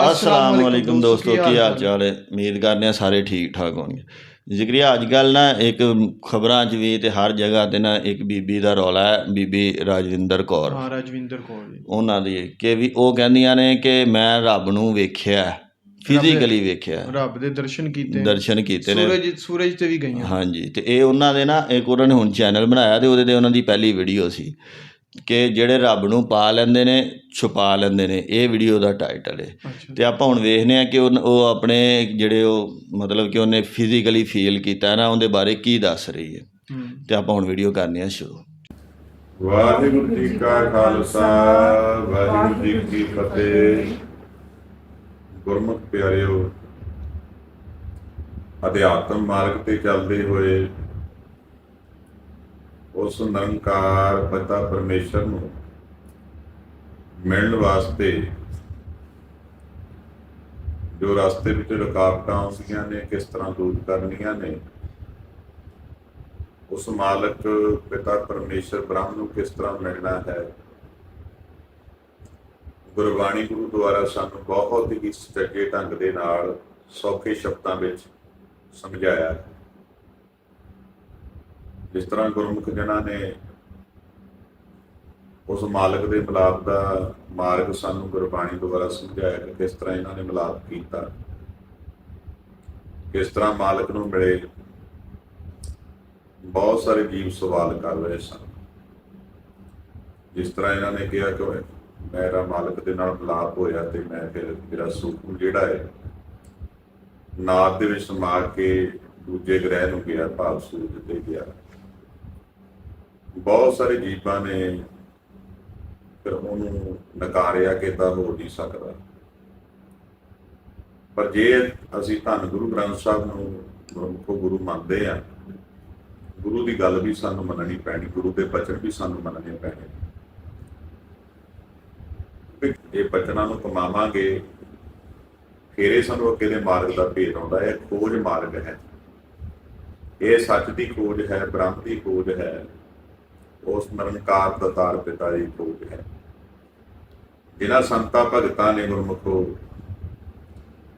ਅਸਲਾਮ ਵਾਲੇਕੁਮ ਦੋਸਤੋ ਕੀ ਹਾਲ ਚਾਲ ਹੈ? ਉਮੀਦ ਕਰਦੇ ਹਾਂ ਸਾਰੇ ਠੀਕ ਠਾਕ ਹੋਣਗੇ। ਜ਼ਿਕਰੀਆ ਅੱਜ ਕੱਲ ਨਾ ਇੱਕ ਖਬਰਾਂ 'ਚ ਵੀ ਤੇ ਹਰ ਜਗ੍ਹਾ ਤੇ ਨਾ ਇੱਕ ਬੀਬੀ ਦਾ ਰੌਲਾ ਹੈ ਬੀਬੀ ਰਾਜਵਿੰਦਰ ਕੌਰ। ਹਾਂ ਰਾਜਵਿੰਦਰ ਕੌਰ ਉਹਨਾਂ ਦੀ ਕਿ ਵੀ ਉਹ ਕਹਿੰਦੀਆਂ ਨੇ ਕਿ ਮੈਂ ਰੱਬ ਨੂੰ ਵੇਖਿਆ ਫਿਜ਼ੀਕਲੀ ਵੇਖਿਆ ਰੱਬ ਦੇ ਦਰਸ਼ਨ ਕੀਤੇ ਦਰਸ਼ਨ ਕੀਤੇ ਨੇ। ਸੂਰਜ ਸੂਰਜ ਤੇ ਵੀ ਗਈਆਂ। ਹਾਂਜੀ ਤੇ ਇਹ ਉਹਨਾਂ ਦੇ ਨਾ ਇੱਕ ਉਹਨਾਂ ਨੇ ਹੁਣ ਚੈਨਲ ਬਣਾਇਆ ਤੇ ਉਹਦੇ ਤੇ ਉਹਨਾਂ ਦੀ ਪਹਿਲੀ ਵੀਡੀਓ ਸੀ। ਕਿ ਜਿਹੜੇ ਰੱਬ ਨੂੰ ਪਾ ਲੈਂਦੇ ਨੇ ਛੁਪਾ ਲੈਂਦੇ ਨੇ। ਇਹ ਵੀਡੀਓ ਦਾ ਟਾਈਟਲ ਹੈ ਤੇ ਆਪਾਂ ਹੁਣ ਵੇਖਨੇ ਆ ਕਿ ਉਹ ਆਪਣੇ ਜਿਹੜੇ ਉਹ ਮਤਲਬ ਕਿ ਉਹਨੇ ਫਿਜ਼ੀਕਲੀ ਫੀਲ ਕੀਤਾ ਨਾ ਉਹਦੇ ਬਾਰੇ ਕੀ ਦੱਸ ਰਹੀ ਹੈ। ਹੂੰ। ਤੇ ਆਪਾਂ ਹੁਣ ਵੀਡੀਓ ਕਰਨੀ ਆ ਸ਼ੁਰੂ। ਵਾਹਿਗੁਰੂ ਜੀ ਕਾ ਖਾਲਸਾ ਵਾਹਿਗੁਰੂ ਜੀ ਕੀ ਫਤਿਹ। ਗੁਰਮੁਖ ਪਿਆਰਿਓ ਅਧਿਆਤਮ ਮਾਰਗ ਤੇ ਚੱਲਦੇ ਹੋਏ ਉਸ ਨਿਰੰਕਾਰ ਪਿਤਾ ਪਰਮੇਸ਼ਰ ਨੂੰ ਮਿਲਣ ਵਾਸਤੇ ਜੋ ਰਸਤੇ ਵਿੱਚ ਰੁਕਾਵਟਾਂ ਆਉਂਦੀਆਂ ਨੇ, ਕਿਸ ਤਰ੍ਹਾਂ ਦੂਰ ਕਰਨੀਆਂ ਨੇ, ਉਸ ਮਾਲਕ ਪਿਤਾ ਪਰਮੇਸ਼ਰ ਬ੍ਰਹਮ ਨੂੰ ਕਿਸ ਤਰ੍ਹਾਂ ਮਿਲਣਾ ਹੈ? ਗੁਰਬਾਣੀ ਗੁਰੂ ਦੁਆਰਾ ਸਾਨੂੰ ਬਹੁਤ ਹੀ ਸਟੱਡੇ ਢੰਗ ਦੇ ਨਾਲ ਸੌਖੇ ਸ਼ਬਦਾਂ ਵਿੱਚ ਸਮਝਾਇਆ ਹੈ। ਜਿਸ ਤਰ੍ਹਾਂ ਗੁਰਮੁਖ ਜਨਾਂ ਨੇ ਉਸ ਮਾਲਕ ਦੇ ਮਿਲਾਪ ਦਾ ਮਾਰਗ ਸਾਨੂੰ ਗੁਰਬਾਣੀ ਦੁਆਰਾ ਸਮਝਾਇਆ ਕਿ ਕਿਸ ਤਰ੍ਹਾਂ ਇਹਨਾਂ ਨੇ ਮਿਲਾਪ ਕੀਤਾ, ਕਿਸ ਤਰ੍ਹਾਂ ਮਾਲਕ ਨੂੰ ਮਿਲੇ, ਬਹੁਤ ਸਾਰੇ ਜੀਵ ਸਵਾਲ ਕਰ ਰਹੇ ਸਨ। ਜਿਸ ਤਰ੍ਹਾਂ ਇਹਨਾਂ ਨੇ ਕਿਹਾ ਕਿ ਮੇਰਾ ਮਾਲਕ ਦੇ ਨਾਲ ਮਿਲਾਪ ਹੋਇਆ ਤੇ ਮੈਂ ਫਿਰ ਮੇਰਾ ਸੂਖਮ ਜਿਹੜਾ ਹੈ, ਨਾਦ ਦੇ ਵਿੱਚ ਸਮਾ ਕੇ ਦੂਜੇ ਗ੍ਰਹਿ ਨੂੰ ਗਿਆ, ਭਾਵ ਸੂਰਜ ਤੇ ਗਿਆ। ਬਹੁਤ ਸਾਰੇ ਜੀਵਾਂ ਨੇ ਫਿਰ ਉਹਨੂੰ ਨਕਾਰਿਆ ਕਿ ਤਾਂ ਹੋ ਨਹੀਂ ਸਕਦਾ। ਪਰ ਜੇ ਅਸੀਂ ਧੰਨ ਗੁਰੂ ਗ੍ਰੰਥ ਸਾਹਿਬ ਨੂੰ ਗੁਰਮੁਖੋ ਗੁਰੂ ਮੰਨਦੇ ਆ, ਗੁਰੂ ਦੀ ਗੱਲ ਵੀ ਸਾਨੂੰ ਮੰਨਣੀ ਪੈਣੀ, ਗੁਰੂ ਦੇ ਬਚਨ ਵੀ ਸਾਨੂੰ ਮੰਨਣੇ ਪੈਣੇ। ਇਹ ਬਚਨਾਂ ਨੂੰ ਕਮਾਵਾਂਗੇ, ਫਿਰ ਇਹ ਸਾਨੂੰ ਅੱਗੇ ਦੇ ਮਾਰਗ ਦਾ ਭੇਦ ਆਉਂਦਾ ਹੈ, ਖੋਜ ਮਾਰਗ ਹੈ। ਇਹ ਸੱਚ ਦੀ ਖੋਜ ਹੈ, ਬ੍ਰਹਮ ਦੀ ਖੋਜ ਹੈ। ਉਸ ਨਿਰੰਕਾਰ ਦਾਤਾਰ ਪਿਤਾ ਦੀ ਖੋਜ ਹੈ। ਜਿਨ੍ਹਾਂ ਸੰਤਾਂ ਭਗਤਾਂ ਨੇ ਗੁਰਮੁਖੋ,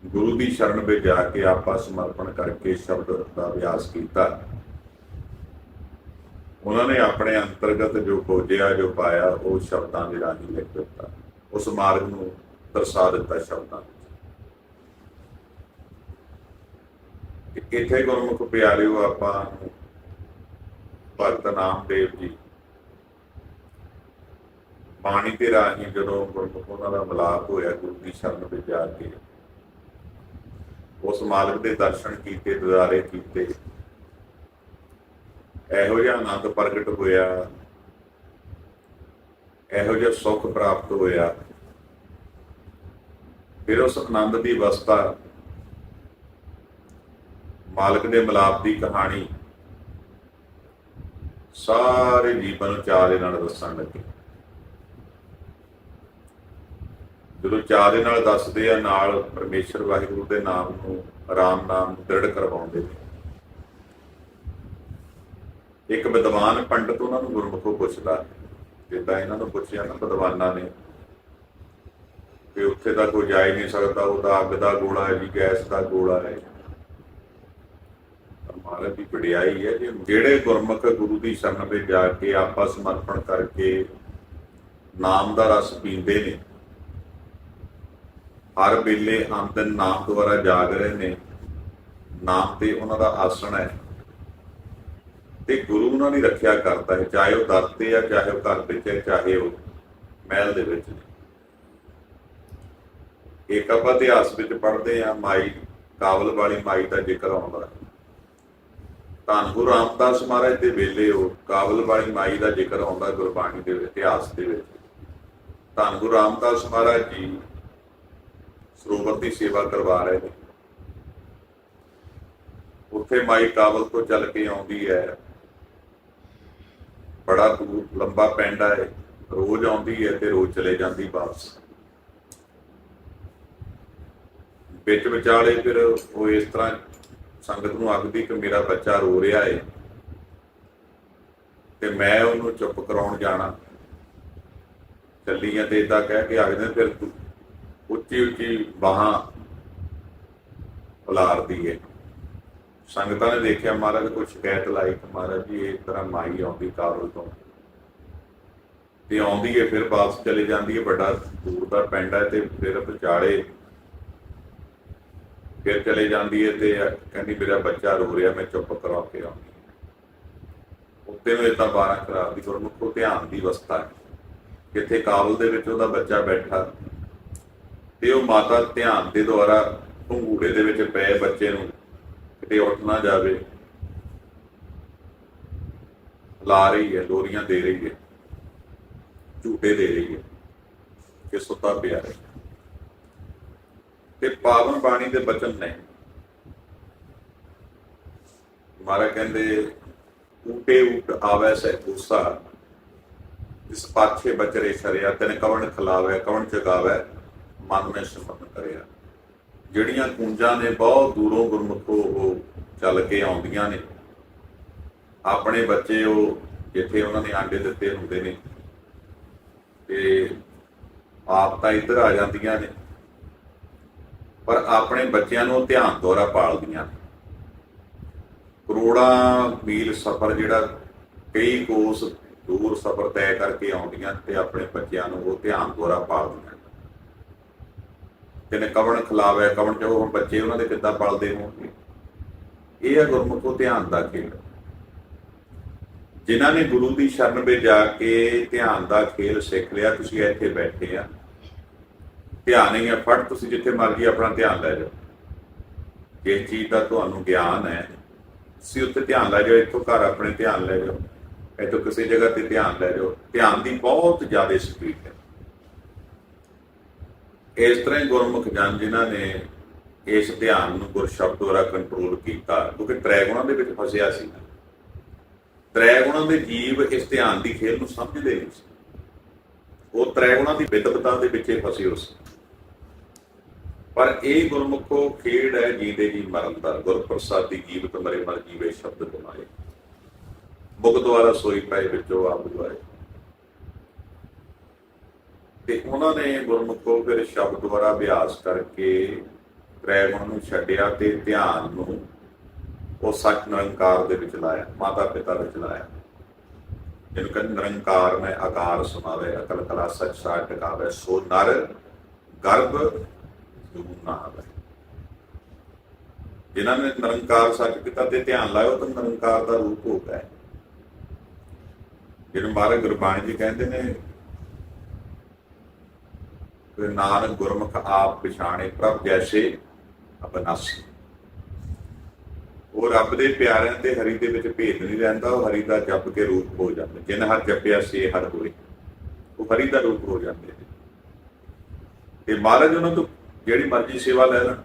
ਗੁਰੂ ਦੀ ਸ਼ਰਨ ਵਿੱਚ ਜਾ ਕੇ ਆਪਾ ਸਮਰਪਣ ਕਰਕੇ ਸ਼ਬਦ ਦਾ ਅਭਿਆਸ ਕੀਤਾ। ਉਹਨਾਂ ਨੇ ਆਪਣੇ ਅੰਤਰਗਤ ਜੋ ਖੋਜਿਆ, ਜੋ ਪਾਇਆ, ਉਹ ਸ਼ਬਦਾਂ ਦੇ ਰਾਹੀਂ ਲਿਖ ਦਿੱਤਾ। ਉਸ ਮਾਰਗ ਨੂੰ ਦਰਸਾ ਦਿੱਤਾ ਸ਼ਬਦਾਂ ਵਿੱਚ। ਇੱਥੇ ਗੁਰਮੁਖ ਪਿਆਰਿਓ, ਆਪਾਂ ਨੂੰ ਭਗਤ ਨਾਮਦੇਵ ਜੀ ਬਾਣੀ ਦੇ ਰਾਹੀਂ ਜਦੋਂ ਗੁਰਮੁਖ ਉਹਨਾਂ ਦਾ ਮਿਲਾਪ ਹੋਇਆ, ਗੁਰੂ ਦੀ ਸ਼ਰਨ ਵਿੱਚ ਜਾ ਕੇ ਉਸ ਮਾਲਕ ਦੇ ਦਰਸ਼ਨ ਕੀਤੇ ਦਿਦਾਰੇ ਕੀਤੇ। ਇਹੋ ਜਿਹਾ ਆਨੰਦ ਪ੍ਰਗਟ ਹੋਇਆ, ਇਹੋ ਜਿਹਾ ਸੁੱਖ ਪ੍ਰਾਪਤ ਹੋਇਆ। ਫਿਰ ਉਸ ਆਨੰਦ ਦੀ ਅਵਸਥਾ ਮਾਲਕ ਦੇ ਮਿਲਾਪ ਦੀ ਕਹਾਣੀ ਸਾਰੇ ਜੀਵਨ ਨੂੰ ਚਾਹ ਦੇ ਨਾਲ ਦੱਸਣ ਲੱਗੇ। ਜਦੋਂ ਚਾਹ ਦੇ ਨਾਲ ਦੱਸਦੇ ਆ, ਨਾਲ ਪਰਮੇਸ਼ਰ ਵਾਹਿਗੁਰੂ ਦੇ ਨਾਮ ਨੂੰ ਆਰਾਮ ਨਾਮ ਦ੍ਰਿੜ ਕਰਵਾਉਂਦੇ ਨੇ। ਇੱਕ ਵਿਦਵਾਨ ਪੰਡਤ ਉਹਨਾਂ ਨੂੰ ਗੁਰਮੁਖੋਂ ਪੁੱਛਦਾ, ਜਿੱਦਾਂ ਇਹਨਾਂ ਨੂੰ ਪੁੱਛਿਆ ਨਾ ਵਿਦਵਾਨਾਂ ਨੇ ਕਿ ਉੱਥੇ ਤਾਂ ਕੋਈ ਜਾ ਹੀ ਨਹੀਂ ਸਕਦਾ, ਉਹ ਤਾਂ ਅੱਗ ਦਾ ਗੋਲਾ ਹੈ ਜੀ, ਗੈਸ ਦਾ ਗੋਲਾ ਹੈ। ਮਹਾਰਾਜ ਦੀ ਵਡਿਆਈ ਹੈ ਜੇ ਜਿਹੜੇ ਗੁਰਮੁਖ ਗੁਰੂ ਦੀ ਸ਼ਰਨ ਵਿੱਚ ਜਾ ਕੇ ਆਪਾ ਸਮਰਪਣ ਕਰਕੇ ਨਾਮ ਦਾ ਰਸ ਪੀਂਦੇ ਨੇ ਹਰ ਵੇਲੇ ਆਮਦਨ ਨਾਮ ਦੁਆਰਾ ਜਾਗ ਰਹੇ ਨੇ, ਨਾਮ ਤੇ ਉਹਨਾਂ ਦਾ ਆਸਣ ਹੈ। ਤੇ ਗੁਰੂ ਉਹਨਾਂ ਦੀ ਰੱਖਿਆ ਕਰਦਾ ਹੈ, ਚਾਹੇ ਉਹ ਦਰ ਤੇ ਆ, ਚਾਹੇ ਉਹ ਘਰ ਵਿੱਚ ਹੈ, ਚਾਹੇ ਉਹ ਮਹਿਲ ਦੇ ਵਿੱਚ ਇੱਕ ਆਪਾਂ ਇਤਿਹਾਸ ਵਿੱਚ ਪੜ੍ਹਦੇ ਆ ਮਾਈ, ਕਾਬਲ ਵਾਲੀ ਮਾਈ ਦਾ ਜ਼ਿਕਰ ਆਉਂਦਾ ਹੈ। ਧੰਨ ਗੁਰੂ ਰਾਮਦਾਸ ਮਹਾਰਾਜ ਦੇ ਵੇਲੇ ਉਹ ਕਾਬਲ ਵਾਲੀ ਮਾਈ ਦਾ ਜ਼ਿਕਰ ਆਉਂਦਾ ਗੁਰਬਾਣੀ ਦੇ ਇਤਿਹਾਸ ਦੇ ਵਿੱਚ। ਧੰਨ ਗੁਰੂ ਰਾਮਦਾਸ ਮਹਾਰਾਜ ਜੀ ਸਰੋਵਰ ਦੀ ਸੇਵਾ ਕਰਵਾ ਰਹੇ ਨੇ। ਉੱਥੇ ਮਾਈ ਕਾਬਲ ਤੋਂ ਚੱਲ ਕੇ ਆਉਂਦੀ ਹੈ। ਬੜਾ ਦੂਰ, ਲੰਬਾ ਪੈਂਡਾ ਹੈ। ਰੋਜ਼ ਆਉਂਦੀ ਹੈ ਤੇ ਰੋਜ਼ ਚਲੇ ਜਾਂਦੀ ਵਾਪਸ। ਵਿੱਚ ਵਿਚਾਲੇ ਫਿਰ ਉਹ ਇਸ ਤਰ੍ਹਾਂ ਸੰਗਤ ਨੂੰ ਆਖਦੀ ਕਿ ਮੇਰਾ ਬੱਚਾ ਰੋ ਰਿਹਾ ਹੈ ਤੇ ਮੈਂ ਉਹਨੂੰ ਚੁੱਪ ਕਰਾਉਣ ਜਾਣਾ। ਚੱਲੀ ਤੇ ਇਦਾਂ ਕਹਿ ਕੇ ਆਖਦੇ ਫਿਰ ਤੂੰ ਉੱਚੀ ਉੱਚੀ ਬਾਹਾਂ ਫੁਲਾਰਦੀ ਹੈ ਸੰਗਤਾਂ ਨੇ ਦੇਖਿਆ ਮਹਾਰਾਜ ਕੋਈ ਸ਼ਿਕਾਇਤ ਲਾਈ ਕਿ ਮਹਾਰਾਜ ਜੀ, ਇਸ ਤਰ੍ਹਾਂ ਮਾਈ ਆਉਂਦੀ ਕਾਬਲ ਤੋਂ। ਤੇ ਆਉਂਦੀ ਹੈ ਫਿਰ ਵਾਪਸ ਚਲੇ ਜਾਂਦੀ ਹੈ ਵੱਡਾ ਦੂਰ ਦਾ ਪਿੰਡ ਹੈ ਤੇ ਫਿਰ ਵਿਚਾਲੇ ਫਿਰ ਚਲੇ ਜਾਂਦੀ ਹੈ ਤੇ ਕਹਿੰਦੀ, ਮੇਰਾ ਬੱਚਾ ਰੋ ਰਿਹਾ, ਮੈਂ ਚੁੱਪ ਕਰਾ ਕੇ ਆਉਂਦੀ ਉੱਤੇ ਨੂੰ ਇਦਾਂ 12 ਖਰਾਬ ਦੀ ਗੁਰਮੁਖੋ ਧਿਆਨ ਦੀ ਅਵਸਥਾ ਹੈ ਕਿੱਥੇ ਕਾਬਲ ਦੇ ਵਿੱਚ ਉਹਦਾ ਬੱਚਾ ਬੈਠਾ ਤੇ ਉਹ ਮਾਤਾ ਧਿਆਨ ਦੇ ਦੁਆਰਾ ਭੰਗੂੜੇ ਦੇ ਵਿੱਚ ਪਏ ਬੱਚੇ ਨੂੰ ਕਿਤੇ ਉੱਠ ਨਾ ਜਾਵੇ। ਲਾ ਰਹੀ ਹੈ ਡੋਰੀਆਂ ਦੇ ਰਹੀ ਹੈ, ਝੂਟੇ ਦੇ ਰਹੀ ਹੈ, ਕਿ ਸੁੱਤਾ ਪਿਆ ਹੈ। ਤੇ ਪਾਵਨ ਬਾਣੀ ਦੇ ਬਚਨ ਨੇ ਮਾਰਾ ਕਹਿੰਦੇ, ਊਟੇ ਊਟ ਆਵੈ ਸਹਿ ਪੂਸਾ ਇਸ ਪਾਛੇ ਬਚਰੇ ਸ਼ਰਿਆ, ਤਨ ਕਵਣ ਖਲਾਵੇ, ਕਵਣ ਚਗਾਵੇ ਮਨ ਮੈਂ ਸਿਮਰਨ ਕਰਿਆ। ਜਿਹੜੀਆਂ ਕੁੰਜਾਂ ਨੇ ਬਹੁਤ ਦੂਰੋਂ ਗੁਰਮੁਖੋ ਉਹ ਚੱਲ ਕੇ ਆਉਂਦੀਆਂ ਨੇ। ਆਪਣੇ ਬੱਚੇ ਉਹ ਜਿੱਥੇ ਉਹਨਾਂ ਨੇ ਆਂਡੇ ਦਿੱਤੇ ਹੁੰਦੇ ਨੇ। ਤੇ ਆਪ ਤਾਂ ਇੱਧਰ ਆ ਜਾਂਦੀਆਂ ਨੇ। ਪਰ ਆਪਣੇ ਬੱਚਿਆਂ ਨੂੰ ਧਿਆਨ ਦੁਆਰਾ ਪਾਲਦੀਆਂ ਨੇ। ਕਰੋੜਾਂ ਮੀਲ ਸਫ਼ਰ ਜਿਹੜਾ ਕਈ ਕੋਸ ਦੂਰ ਸਫ਼ਰ ਤੈਅ ਕਰਕੇ ਆਉਂਦੀਆਂ ਤੇ ਆਪਣੇ ਬੱਚਿਆਂ ਨੂੰ ਉਹ ਧਿਆਨ ਦੁਆਰਾ ਪਾਲਦੀਆਂ ਕਿਨੇ ਕਵਣ ਖਿਲਾਵ ਹੈ ਕਵਣ ਚ ਉਹ ਬੱਚੇ ਉਹਨਾਂ ਦੇ ਕਿੱਦਾਂ ਪਲਦੇ ਹੋਣਗੇ। ਇਹ ਹੈ ਗੁਰਮੁਖੋ ਧਿਆਨ ਦਾ ਖੇਡ ਜਿਨ੍ਹਾਂ ਨੇ ਗੁਰੂ ਦੀ ਸ਼ਰਨ ਵਿੱਚ ਜਾ ਕੇ ਧਿਆਨ ਦਾ ਖੇਲ ਸਿੱਖ ਲਿਆ, ਤੁਸੀਂ ਇੱਥੇ ਬੈਠੇ ਆ। ਧਿਆਨ ਹੀ ਹੈ ਫੜ ਤੁਸੀਂ ਜਿੱਥੇ ਮਰਜ਼ੀ ਆਪਣਾ ਧਿਆਨ ਲੈ ਜਾਓ। ਜਿਸ ਚੀਜ਼ ਦਾ ਤੁਹਾਨੂੰ ਗਿਆਨ ਹੈ, ਤੁਸੀਂ ਉੱਥੇ ਧਿਆਨ ਲੈ ਜਾਓ, ਇੱਥੋਂ ਘਰ ਆਪਣੇ ਧਿਆਨ ਲੈ ਜਾਓ, ਇੱਥੋਂ ਕਿਸੇ ਜਗ੍ਹਾ ਤੇ ਧਿਆਨ ਲੈ ਜਾਓ। ਧਿਆਨ ਦੀ ਬਹੁਤ ਜ਼ਿਆਦਾ ਸਪੀਡ ਹੈ। ਇਸ ਤਰ੍ਹਾਂ ਹੀ ਗੁਰਮੁਖ ਜਨ ਜਿਨ੍ਹਾਂ ਨੇ ਇਸ ਧਿਆਨ ਨੂੰ ਗੁਰ ਸ਼ਬਦ ਦੁਆਰਾ ਕੰਟਰੋਲ ਕੀਤਾ, ਕਿਉਂਕਿ ਤ੍ਰੈ ਗੁਣਾਂ ਦੇ ਵਿੱਚ ਫਸਿਆ ਸੀ। ਤ੍ਰੈ ਗੁਣਾਂ ਦੇ ਜੀਵ ਇਸ ਧਿਆਨ ਦੀ ਖੇਲ ਨੂੰ ਸਮਝਦੇ ਨਹੀਂ ਸੀ। ਉਹ ਤ੍ਰੈ ਗੁਣਾਂ ਦੀ ਵਿਦਵਤਾ ਦੇ ਵਿੱਚ ਫਸੇ ਹੋਏ ਸੀ। ਪਰ ਇਹ ਗੁਰਮੁਖੋ ਖੇਡ ਹੈ ਜੀਦੇ ਜੀ ਮਰਨ ਦਾ ਗੁਰ ਪ੍ਰਸਾਦੀ ਜੀਵਤ ਮਰੇ ਮਰ ਜੀਵੇ ਸ਼ਬਦ ਗੁਨਾਏ ਮੁਖ ਦੁਆਰਾ ਸੋਈ ਪਏ ਵਿੱਚੋਂ ਆਪ ਦੁਆਏ ਤੇ ਉਹਨਾਂ ਨੇ ਗੁਰਮੁਖੋ ਫਿਰ ਸ਼ਬਦ ਦੁਆਰਾ ਅਭਿਆਸ ਕਰਕੇ ਤ੍ਰੈ ਨੂੰ ਛੱਡਿਆ ਤੇ ਧਿਆਨ ਨੂੰ ਉਹ ਸੱਚ ਨਿਰੰਕਾਰ ਦੇ ਵਿੱਚ ਲਾਇਆ ਮਾਤਾ ਪਿਤਾ ਵਿੱਚ ਲਾਇਆ। ਜਿਹਨੂੰ ਕਹਿੰਦੇ ਨਿਰੰਕਾਰ ਮੈਂ ਆਕਾਰ ਸੁਣਾਵੇ, ਅਕਲ ਕਲਾ ਸੱਚ ਸਾਚ ਟਿਕਾਵੇ, ਸੋ ਨਰ ਗਰਭ ਜੂ ਨਾ ਆਵੇ ਜਿਨ੍ਹਾਂ ਨੇ ਨਿਰੰਕਾਰ ਸੱਚ ਪਿਤਾ ਤੇ ਧਿਆਨ ਲਾਇਆ, ਉਹ ਤਾਂ ਨਿਰੰਕਾਰ ਦਾ ਰੂਪ ਹੋ ਗਿਆ। ਜਿਹਨੂੰ ਮਹਾਰਾਜ ਗੁਰਬਾਣੀ ਜੀ ਕਹਿੰਦੇ ਨੇ ਕਿ ਨਾਨਕ ਗੁਰਮੁਖ ਆਪ ਪਛਾਣੇ, ਪ੍ਰਭ ਜੈਸੇ ਅਬਨਾਸੀ ਉਹ ਰੱਬ ਦੇ ਪਿਆਰਿਆਂ ਤੇ ਹਰੀ ਦੇ ਵਿੱਚ ਭੇਦ ਨਹੀਂ ਰਹਿੰਦਾ, ਉਹ ਹਰੀ ਦਾ ਜਪ ਕੇ ਰੂਪ ਹੋ ਜਾਂਦਾ ਜਿਨ ਹਰ ਜਪਿਆ, ਸੇ ਹਰ ਹੋਏ। ਉਹ ਹਰੀ ਦਾ ਰੂਪ ਹੋ ਜਾਂਦੇ ਨੇ ਤੇ ਮਹਾਰਾਜ ਉਹਨਾਂ ਤੋਂ ਜਿਹੜੀ ਮਰਜ਼ੀ ਸੇਵਾ ਲੈ ਲੈਣ।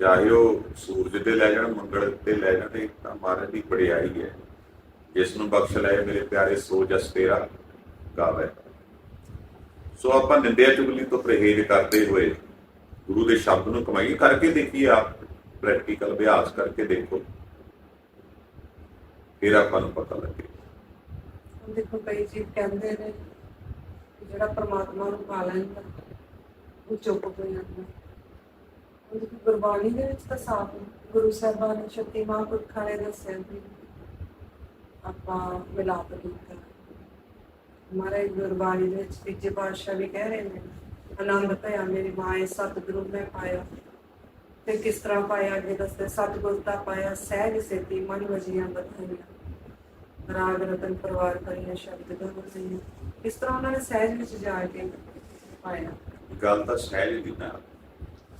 ਚਾਹੇ ਉਹ ਸੂਰਜ ਤੇ ਲੈ ਜਾਣ, ਮੰਗਲ ਤੇ ਲੈ ਜਾਣ, ਇਹ ਤਾਂ ਮਹਾਰਾਜ ਦੀ ਬੜਾਈ ਹੈ। ਜਿਸ ਨੂੰ ਬਖਸ਼ ਲੈ ਮੇਰੇ ਪਿਆਰੇ ਸੋ ਜਸ ਤੇਰਾ ਗਾਵੇ। ਸੋ ਆਪਾਂ ਨਿੰਦਿਆ ਚੁਗਲੀ ਤੋਂ ਪਰਹੇਜ਼ ਕਰਦੇ ਹੋਏ ਗੁਰੂ ਦੇ ਸ਼ਬਦ ਨੂੰ ਕਮਾਈ ਕਰਕੇ ਦੇਖੀਏ ਆਪ ਪ੍ਰੈਕਟੀਕਲ ਅਭਿਆਸ ਕਰਕੇ ਦੇਖੋ। ਫਿਰ ਆਪਾਂ ਨੂੰ ਪਤਾ ਲੱਗੇ। ਦੇਖੋ ਕਈ ਜੀ ਕਹਿੰਦੇ ਨੇ ਜਿਹੜਾ ਪਰਮਾਤਮਾ ਨੂੰ ਪਾ ਲੈਂਦਾ, ਉਹ ਚੁੱਪ ਹੋ ਜਾਂਦਾ। ਉਹ ਗੁਰਬਾਣੀ ਦੇ ਵਿੱਚ ਤਾਂ ਸਾਫ਼ ਗੁਰੂ ਸਾਹਿਬਾਨ ਨੇ ਸ਼ਕਤੀ ਮਹਾਂਪੁਰਖਾਂ ਨੇ ਦੱਸਿਆ ਵੀ ਆਪਾਂ ਮਿਲਾਪ ਕੀਤਾ ਹਮਾਰੇ ਗੁਰਬਾਣੀ ਦੇ ਵਿੱਚ ਤੀਜੇ ਪਾਤਸ਼ਾਹ ਵੀ ਕਹਿ ਰਹੇ ਨੇ, ਆਨੰਦ ਭਇਆ ਮੇਰੀ ਮਾਏ ਸਤਿਗੁਰੂ ਮੈਂ ਪਾਇਆ। ਤੇ ਕਿਸ ਤਰ੍ਹਾਂ ਪਾਇਆ ਅੱਗੇ ਦੱਸਦੇ, ਸਤਿਗੁਰ ਦਾ ਪਾਇਆ ਸਹਿਜ ਸੇਤੀ, ਮਨ ਵਜੀਆਂ ਬਤਾਈਆਂ ਰਾਗ ਰਤਨ ਪਰਿਵਾਰ ਕਰੀਆਂ, ਸ਼ਬਦ ਦਾ ਵਰਤੀਆਂ ਇਸ ਤਰ੍ਹਾਂ ਉਹਨਾਂ ਨੇ ਸਹਿਜ ਵਿੱਚ ਜਾ ਕੇ ਪਾਇਆ। ਗੱਲ ਤਾਂ ਸਹਿਜ ਦੀ ਨਾ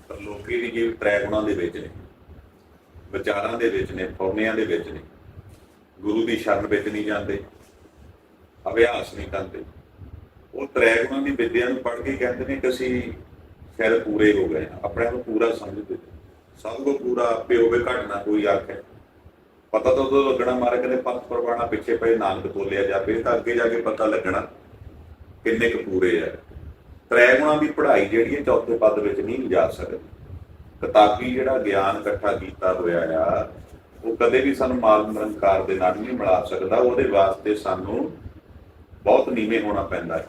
ਪਰ ਲੋਕੀ ਦੀ ਜੀਵ ਤ੍ਰੈ ਦੇ ਵਿੱਚ ਨੇ, ਵਿਚਾਰਾਂ ਦੇ ਵਿੱਚ ਨੇ, ਫੌਰਨਿਆਂ ਦੇ ਵਿੱਚ ਨੇ, ਗੁਰੂ ਦੀ ਸ਼ਰਨ ਵਿੱਚ ਨਹੀਂ ਜਾਂਦੇ। ਅਭਿਆਸ ਨਹੀਂ ਕਰਦੇ। ਉਹ ਤ੍ਰੈ ਗੁਣਾਂ ਦੀ ਵਿਦਿਆ ਨੂੰ ਪੜ੍ਹ ਕੇ ਕਹਿੰਦੇ ਨੇ ਕਿ ਅਸੀਂ ਸ਼ਾਇਦ ਪੂਰੇ ਹੋ ਗਏ ਆਪਣੇ ਨੂੰ ਪੂਰਾ ਸਮਝਦੇ ਸਭ ਕੋ ਪੂਰਾ ਆਪੇ ਹੋਵੇ ਘਟਨਾ ਕੋਈ ਆਖੇ। ਪਤਾ ਤਾਂ ਉਦੋਂ ਲੱਗਣਾ ਮਾਰੇ ਕਹਿੰਦੇ ਪੰਥ ਪ੍ਰਵਾਣਾ ਪਿੱਛੇ ਪਏ, ਨਾਨਕ ਤੋਲਿਆ ਜਾਵੇ ਤਾਂ ਅੱਗੇ ਜਾ ਕੇ ਪਤਾ ਲੱਗਣਾ ਕਿੰਨੇ ਕੁ ਪੂਰੇ ਆ। ਤ੍ਰੈ ਗੁਣਾਂ ਦੀ ਪੜ੍ਹਾਈ ਜਿਹੜੀ ਹੈ ਚੌਥੇ ਪਦ ਵਿੱਚ ਨਹੀਂ ਜਾ ਸਕਦੀ। ਕਿਤਾਬੀ ਜਿਹੜਾ ਗਿਆਨ ਇਕੱਠਾ ਕੀਤਾ ਹੋਇਆ ਆ, ਉਹ ਕਦੇ ਵੀ ਸਾਨੂੰ ਮਾਲ ਨਿਰੰਕਾਰ ਦੇ ਨਾਲ ਨਹੀਂ ਮਿਲਾ ਸਕਦਾ। ਉਹਦੇ ਵਾਸਤੇ ਸਾਨੂੰ ਬਹੁਤ ਨੀਵੇਂ ਹੋਣਾ ਪੈਂਦਾ ਹੈ।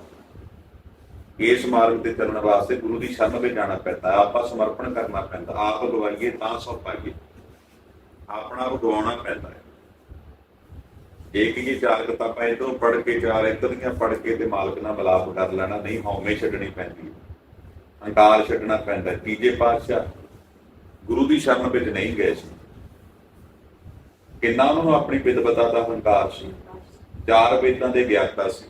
ਇਸ ਮਾਰਗ ਤੇ ਚੱਲਣ ਵਾਸਤੇ ਗੁਰੂ ਦੀ ਸ਼ਰਨ ਵਿੱਚ ਜਾਣਾ ਪੈਂਦਾ ਹੈ। ਆਪਾਂ ਸਮਰਪਣ ਕਰਨਾ ਪੈਂਦਾ, ਆਪ ਗਵਾਈਏ ਤਾਂ ਸੋ ਪਾਈਏ। ਆਪਣਾ ਆਪ ਪੈਂਦਾ ਹੈ। ਇੱਕ ਹੀ ਚਾਰ ਕਿਤਾਬਾਂ ਇਧਰੋਂ ਪੜ੍ਹ ਕੇ ਚਾਰ ਇੱਧਰ ਦੀਆਂ ਪੜ੍ਹ ਕੇ ਤੇ ਮਾਲਕ ਨਾਲ ਮਿਲਾਪ ਕਰ ਲੈਣਾ, ਨਹੀਂ ਹਉਮੈ ਛੱਡਣੀ ਪੈਂਦੀ। ਹੈ। ਹੰਕਾਰ ਛੱਡਣਾ ਪੈਂਦਾ ਤੀਜੇ ਪਾਤਸ਼ਾਹ ਗੁਰੂ ਦੀ ਸ਼ਰਨ ਵਿੱਚ ਨਹੀਂ ਗਏ ਸੀ। ਕਿੰਨਾ ਉਹਨਾਂ ਨੂੰ ਆਪਣੀ ਵਿਦਵਤਾ ਦਾ ਹੰਕਾਰ ਸੀ। ਚਾਰ ਵੇਦਾਂ ਦੇ ਗਿਆਤਾ ਸੀ।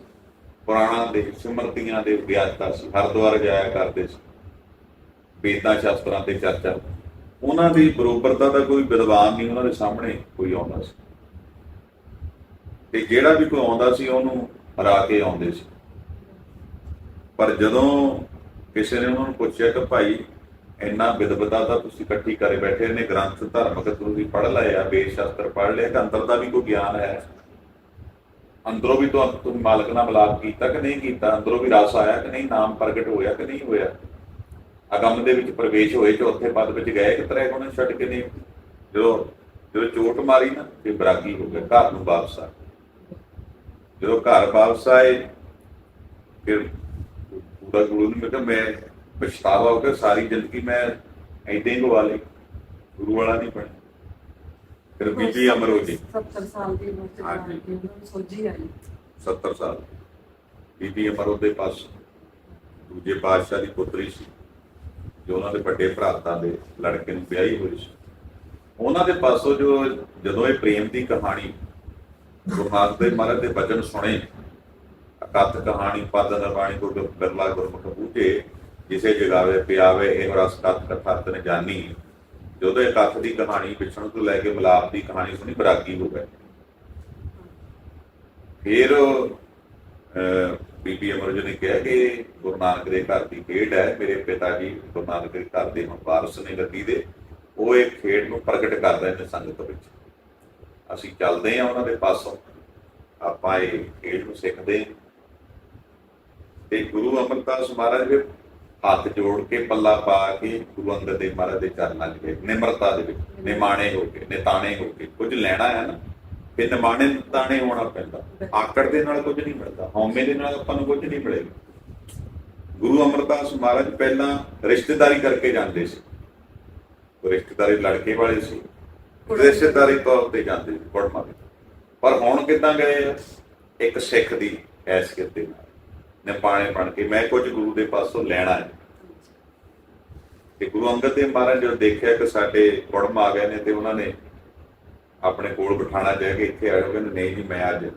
ਪੁਰਾਣਾ ਦੇ, ਸਿਮਰਤੀਆਂ ਦੇ ਗਿਆਤਾ ਸੀ। ਹਰਦੁਆਰ ਜਾਇਆ ਕਰਦੇ ਸੀ। ਵੇਦਾਂ ਸ਼ਾਸਤਰਾਂ ਤੇ ਚਰਚਾ। ਉਹਨਾਂ ਦੀ ਬਰੋਬਰਤਾ ਦਾ ਕੋਈ ਵਿਦਵਾਨ ਨਹੀਂ, ਉਹਨਾਂ ਦੇ ਸਾਹਮਣੇ ਕੋਈ ਆਉਂਦਾ ਸੀ। ਤੇ ਜਿਹੜਾ ਵੀ ਕੋਈ ਆਉਂਦਾ ਸੀ, ਉਹਨੂੰ ਹਰਾ ਕੇ ਆਉਂਦੇ ਸੀ। ਪਰ ਜਦੋਂ ਕਿਸੇ ਨੇ ਉਹਨਾਂ ਨੂੰ ਪੁੱਛਿਆ ਕਿ ਭਾਈ, ਇੰਨਾ ਵਿਦਵਤਾ ਤਾਂ ਤੁਸੀਂ ਇਕੱਠੀ ਕਰੇ ਬੈਠੇ ਨੇ, ਗ੍ਰੰਥ ਧਾਰਮਿਕ ਤੁਸੀਂ ਪੜ੍ਹ ਲਏ ਵੇਦ ਸ਼ਾਸਤਰ ਪੜ੍ਹ ਲਿਆ ਕਿ ਅੰਦਰ ਦਾ ਵੀ ਕੋਈ ਗਿਆਨ ਹੈ? ਅੰਦਰੋਂ ਵੀ ਤੁਹਾਨੂੰ ਤੁਸੀਂ ਮਾਲਕ ਨਾਲ ਮਿਲਾਪ ਕੀਤਾ ਕਿ ਨਹੀਂ ਕੀਤਾ? ਅੰਦਰੋਂ ਵੀ ਰਸ ਆਇਆ ਕਿ ਨਹੀਂ? ਨਾਮ ਪ੍ਰਗਟ ਹੋਇਆ ਕਿ ਨਹੀਂ ਹੋਇਆ? ਅਗੰਮ ਦੇ ਵਿੱਚ ਪ੍ਰਵੇਸ਼ ਹੋਏ ਚੌਥੇ ਪਦ ਵਿੱਚ ਗਏ ਕਿ ਤਰੇ ਕੋਣ ਛੱਡ ਕੇ ਨਹੀਂ? ਜਦੋਂ ਜਦੋਂ ਚੋਟ ਮਾਰੀ ਨਾ, ਤੇ ਬਰਾਗੀ ਹੋ ਗਿਆ ਘਰ ਨੂੰ ਵਾਪਸ ਆ ਜਦੋਂ ਘਰ ਵਾਪਸ ਆਏ, ਫਿਰ ਪੂਰਾ ਗੁਰੂ ਨੂੰ ਮੈਂ ਕਿਹਾ, ਮੈਂ ਪਛਤਾਵਾ ਹੋ ਕੇ ਸਾਰੀ ਜ਼ਿੰਦਗੀ ਮੈਂ ਏਦਾਂ ਹੀ ਗਵਾ ਲਈ। ਗੁਰੂ ਵਾਲਾ ਨਹੀਂ ਬਣਿਆ। ਫਿਰ ਬੀਬੀ ਅਮਰੋ ਜੀ 70 ਸਾਲ ਦੀ ਉਮਰ ਚ ਹਾਂਜੀ। ਸੋਝੀ ਆਈ 70 ਸਾਲ। ਬੀਬੀ ਅਮਰੋ ਦੇ ਪਾਸ ਦੂਜੇ ਪਾਤਸ਼ਾਹ ਦੀ ਪੁੱਤਰੀ ਸੀ ਜੋ ਉਹਨਾਂ ਦੇ ਵੱਡੇ ਭਰਾਤਾਂ ਦੇ ਲੜਕੇ ਨੂੰ ਵਿਆਹੀ ਹੋਈ ਸੀ। ਉਹਨਾਂ ਦੇ ਪਾਸੋਂ ਜੋ ਜਦੋਂ ਇਹ ਪ੍ਰੇਮ ਦੀ ਕਹਾਣੀ ਗੁਰੂ ਨਾਨਕ ਦੇਵ ਮਹਾਰਾਜ ਦੇ ਬਚਨ ਸੁਣੇ ਅਕਥ ਕਹਾਣੀ ਪਦ ਨਰਵਾਣੀ ਗੁਰ ਬਿਰਲਾ ਗੁਰਮੁਖ ਬੂਝੇ ਜਿਸੇ ਜਗਾਵੇ ਪਿਆਵੇ ਇਹ ਰਸ ਕਥ ਕਥਾ ਤਨ ਜਾਨੀ। ਜਦੋਂ ਇਹ ਦੀ ਕਹਾਣੀ ਵਿਛਣ ਤੋਂ ਲੈ ਕੇ ਮਿਲਾਪ ਦੀ ਕਹਾਣੀ ਸੁਣੀ ਬਰਾਗੀ ਹੋ ਗਏ। ਫਿਰ ਬੀਬੀ ਅਮਰਜ ਨੇ ਕਿਹਾ ਕਿ ਗੁਰੂ ਨਾਨਕ ਦੇ ਘਰ ਦੀ ਖੇਡ ਹੈ, ਮੇਰੇ ਪਿਤਾ ਜੀ ਗੁਰੂ ਨਾਨਕ ਦੇ ਘਰ ਦੇ ਹੁਣ ਵਾਰਸ ਨੇ ਗੱਦੀ ਦੇ। ਉਹ ਇਹ ਖੇਡ ਨੂੰ ਪ੍ਰਗਟ ਕਰ ਰਹੇ ਨੇ ਸੰਗਤ ਵਿੱਚ। ਅਸੀਂ ਚੱਲਦੇ ਹਾਂ ਉਹਨਾਂ ਦੇ ਪਾਸੋਂ। ਆਪਾਂ ਇਹ ਖੇਡ ਨੂੰ ਸਿੱਖਦੇ ਹਾਂ। ਤੇ ਗੁਰੂ ਅਮਰਦਾਸ ਮਹਾਰਾਜ ਦੇ ਹੱਥ ਜੋੜ ਕੇ, ਪੱਲਾ ਪਾ ਕੇ, ਗੁਰੂ ਅੰਗਦ ਦੇਵ ਮਹਾਰਾਜ ਦੇ ਚਰਨਾਂ 'ਚ ਗਏ ਨਿਮਰਤਾ ਦੇ ਵਿੱਚ, ਨਿਮਾਣੇ ਹੋ ਕੇ, ਨਿਤਾਣੇ ਹੋ ਕੇ। ਕੁਝ ਲੈਣਾ ਹੈ ਨਾ ਫਿਰ ਨਿਮਾਣੇ, ਨਿਤਾਣੇ ਹੋਣਾ ਪੈਂਦਾ। ਆਕੜ ਦੇ ਨਾਲ ਕੁਝ ਨਹੀਂ ਮਿਲਦਾ, ਹਉਮੈ ਦੇ ਨਾਲ ਆਪਾਂ ਨੂੰ ਕੁਝ ਨਹੀਂ ਮਿਲੇਗਾ। ਗੁਰੂ ਅਮਰਦਾਸ ਮਹਾਰਾਜ ਪਹਿਲਾਂ ਰਿਸ਼ਤੇਦਾਰੀ ਕਰਕੇ ਜਾਂਦੇ ਸੀ। ਉਹ ਰਿਸ਼ਤੇਦਾਰੀ ਲੜਕੇ ਵਾਲੇ ਸੀ। ਰਿਸ਼ਤੇਦਾਰੀ ਤੌਰ ਤੇ ਜਾਂਦੇ ਸੀ, ਕੁੜਮਾ ਪਰ ਹੁਣ ਕਿੱਦਾਂ ਗਏ ਆ? ਇੱਕ ਸਿੱਖ ਦੀ ਹੈਸੀਅਤ ਦੇ ਨਾਲ। ਨਿਪਾਣੇ ਬਣ ਕੇ ਮੈਂ ਕੁਝ ਗੁਰੂ ਦੇ ਪਾਸੋਂ ਲੈਣਾ ਹੈ। ਤੇ ਗੁਰੂ ਅੰਗਦ ਦੇਵ ਮਹਾਰਾਜ ਜਦੋਂ ਦੇਖਿਆ ਕਿ ਸਾਡੇ ਕੁੜਮ ਆ ਗਏ ਨੇ ਤੇ ਉਹਨਾਂ ਨੇ ਆਪਣੇ ਕੋਲ ਬਿਠਾਣਾ ਚਾਹਿਆ ਕਿ ਇੱਥੇ ਆਇਓ ਕਹਿੰਦੇ ਨਹੀਂ ਜੀ ਮੈਂ ਅੱਜ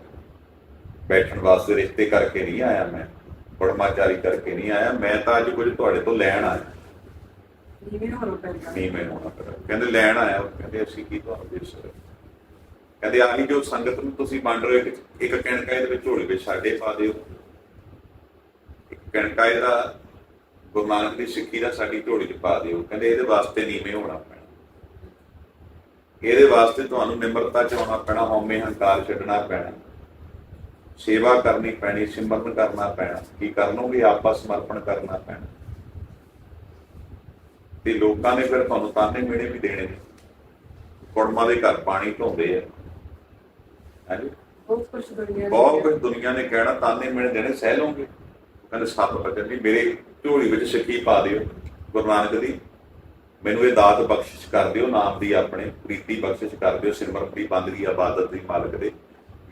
ਬੈਠਣ ਵਾਸਤੇ ਰਿਸ਼ਤੇ ਕਰਕੇ ਨਹੀਂ ਆਇਆ ਮੈਂ। ਕੁੜਮਾਚਾਰੀ ਕਰਕੇ ਨਹੀਂ ਆਇਆ ਮੈਂ ਤਾਂ ਅੱਜ ਕੁਝ ਤੁਹਾਡੇ ਤੋਂ ਲੈਣ ਆਇਆ। ਨੀਵੇਂ ਹੋਣਾ ਪੈਂਦਾ ਨਹੀਂ ਮੈਂ ਹੋਣਾ ਕਰ ਕਹਿੰਦੇ ਲੈਣ ਆਇਆ ਉਹ ਕਹਿੰਦੇ ਅਸੀਂ ਕੀ ਤੁਹਾਨੂੰ ਦੇ ਸਕਦੇ? ਕਹਿੰਦੇ ਆਹੀ ਜੋ ਸੰਗਤ ਨੂੰ ਤੁਸੀਂ ਵੰਡ ਰਹੇ ਇੱਕ- ਕਣਕਾ ਇਹਦੇ ਵਿੱਚ ਝੋਲੇ ਵਿੱਚ ਸਾਡੇ ਪਾ ਦਿਓ। ਕਣਕਾ ਇਹਦਾ ਗੁਰੂ ਨਾਨਕ ਦੀ ਸਿੱਖੀ ਦਾ ਸਾਡੀ ਝੋਲੀ 'ਚ ਪਾ ਦਿਓ। ਕਹਿੰਦੇ ਇਹਦੇ ਵਾਸਤੇ ਨੀਵੇਂ ਹੋਣਾ ਪੈਣਾ। ਇਹਦੇ ਵਾਸਤੇ ਤੁਹਾਨੂੰ ਨਿਮਰਤਾ 'ਚ ਆਉਣਾ ਪੈਣਾ ਹਉਮੈ ਹੰਕਾਰ ਛੱਡਣਾ ਪੈਣਾ। ਸੇਵਾ ਕਰਨੀ ਪੈਣੀ ਸਿਮਰਨ ਕਰਨਾ ਪੈਣਾ। ਕੀ ਕਰਨੋਗੇ ਆਪਸ ਸਮਰਪਣ ਕਰਨਾ ਪੈਣਾ। ਤੇ ਲੋਕਾਂ ਨੇ ਫਿਰ ਤੁਹਾਨੂੰ ਤਾਨੇ ਮੇੜੇ ਵੀ ਦੇਣੇ ਨੇ। ਕੁੜਮਾਂ ਦੇ ਘਰ ਪਾਣੀ ਢੋਂਦੇ ਆ। ਹਾਂਜੀ ਬਹੁਤ ਕੁਝ ਦੁਨੀਆ ਬਹੁਤ ਕੁਝ ਦੁਨੀਆ ਨੇ ਕਹਿਣਾ ਤਾਨੇ ਮੇੜੇ ਦੇਣੇ ਸਹਿ ਲਓਗੇ। ਉਹ ਸੱਤ ਬਚਨ ਦੀ। ਮੇਰੇ ਝੋਲੀ ਵਿੱਚ ਸਿੱਖੀ ਪਾ ਦਿਓ, ਗੁਰੂ ਨਾਨਕ ਦੀ। ਮੈਨੂੰ ਇਹ ਦਾਤ ਬਖਸ਼ਿਸ਼ ਕਰ ਦਿਓ, ਨਾਮ ਦੀ ਆਪਣੇ, ਪ੍ਰੀਤੀ ਬਖਸ਼ਿਸ਼ ਕਰ ਦਿਓ, ਸਿਮਰਨ ਦੀ ਬੰਦਗੀ ਇਬਾਦਤ ਦੀ, ਮਾਲਕ ਦੇ।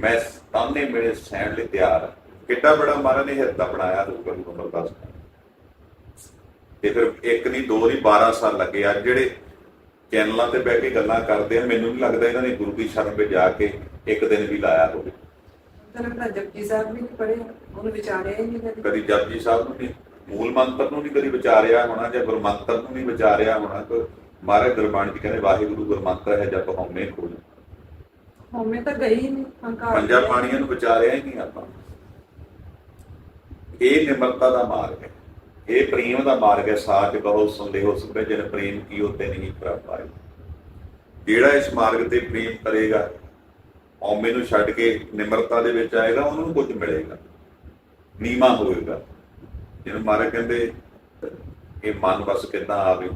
ਮੈਂ ਤਾਨੇ ਮੇੜੇ ਸਹਿਣ ਲਈ ਤਿਆਰ ਹਾਂ। ਕਿੱਡਾ ਬੜਾ ਮਹਾਰਾਜ ਨੇ ਹਿਰਦਾ ਬਣਾਇਆ ਹੋਊਗਾ ਗੁਰੂ ਅਮਰਦਾਸ ਜੀ ਤੇ ਫਿਰ ਇੱਕ ਨਹੀਂ, ਦੋ ਨਹੀਂ 12 ਸਾਲ ਲੱਗੇ ਆ। ਜਿਹੜੇ ਚੈਨਲਾਂ ਤੇ ਬਹਿ ਕੇ ਗੱਲਾਂ ਕਰਦੇ ਆ, ਮੈਨੂੰ ਨਹੀਂ ਲੱਗਦਾ ਇਹਨਾਂ ਨੇ ਗੁਰੂ ਦੀ ਸ਼ਰਨ ਵਿੱਚ ਜਾ ਕੇ ਇੱਕ ਦਿਨ ਵੀ ਲਾਇਆ ਹੋਵੇ। ਤਨ ਆਪਣਾ ਜਪਜੀ ਸਾਹਿਬ ਵੀ ਨਹੀਂ ਪੜਿਆ ਉਹਨੂੰ ਵਿਚਾਰਿਆ ਹੀ ਨਹੀਂ ਕਦੇ। ਕਦੀ ਜਪਜੀ ਸਾਹਿਬ ਨੂੰ ਨਹੀਂ ਮੂਲ ਮੰਤਰ ਨੂੰ ਨਹੀਂ ਕਦੀ ਵਿਚਾਰਿਆ ਹੋਣਾ ਜਾਂ ਗੁਰਮੰਤਰ ਨੂੰ ਨਹੀਂ ਵਿਚਾਰਿਆ ਹੋਣਾ। ਕਿ ਮਹਾਰਾਜ ਗੁਰਬਾਣੀ ਚ ਕਹਿੰਦੇ ਵਾਹਿਗੁਰੂ ਗੁਰਮੰਤਰ ਹੈ ਜਪ ਹਉਮੈ ਖੋਜ। ਹਉਮੈ ਤਾਂ ਗਈ ਨਹੀਂ ਹੰਕਾਰ ਪੰਜਾਂ। ਪਾਣੀਆਂ ਨੂੰ ਵਿਚਾਰਿਆ ਹੀ ਨਹੀਂ ਆਪਾਂ। ਇਹ ਨਿਮਰਤਾ ਦਾ ਮਾਰਗ ਹੈ। ਇਹ ਪ੍ਰੇਮ ਦਾ ਮਾਰਗ ਹੈ। ਸਾਚ ਕਹੋ ਸੁਣਦੇ ਹੋ ਸੁਭੇ ਜਨ ਪ੍ਰੇਮ ਕੀ ਉਤੇ ਨਹੀਂ ਪ੍ਰਾਪਾਈ ਜਿਹੜਾ ਇਸ ਮਾਰਗ ਤੇ ਪ੍ਰੇਮ ਕਰੇਗਾ ਹਉਮੈ ਨੂੰ ਛੱਡ ਕੇ ਨਿਮਰਤਾ ਦੇ ਵਿੱਚ ਆਏਗਾ ਉਹਨੂੰ ਕੁਝ ਮਿਲੇਗਾ। ਨੀਮਾ ਹੋਏਗਾ। ਜਿਹਨੂੰ ਮਾਰੇ ਕਹਿੰਦੇ ਇਹ ਮਨ ਬਸ ਕਿੱਦਾਂ ਆਵੇ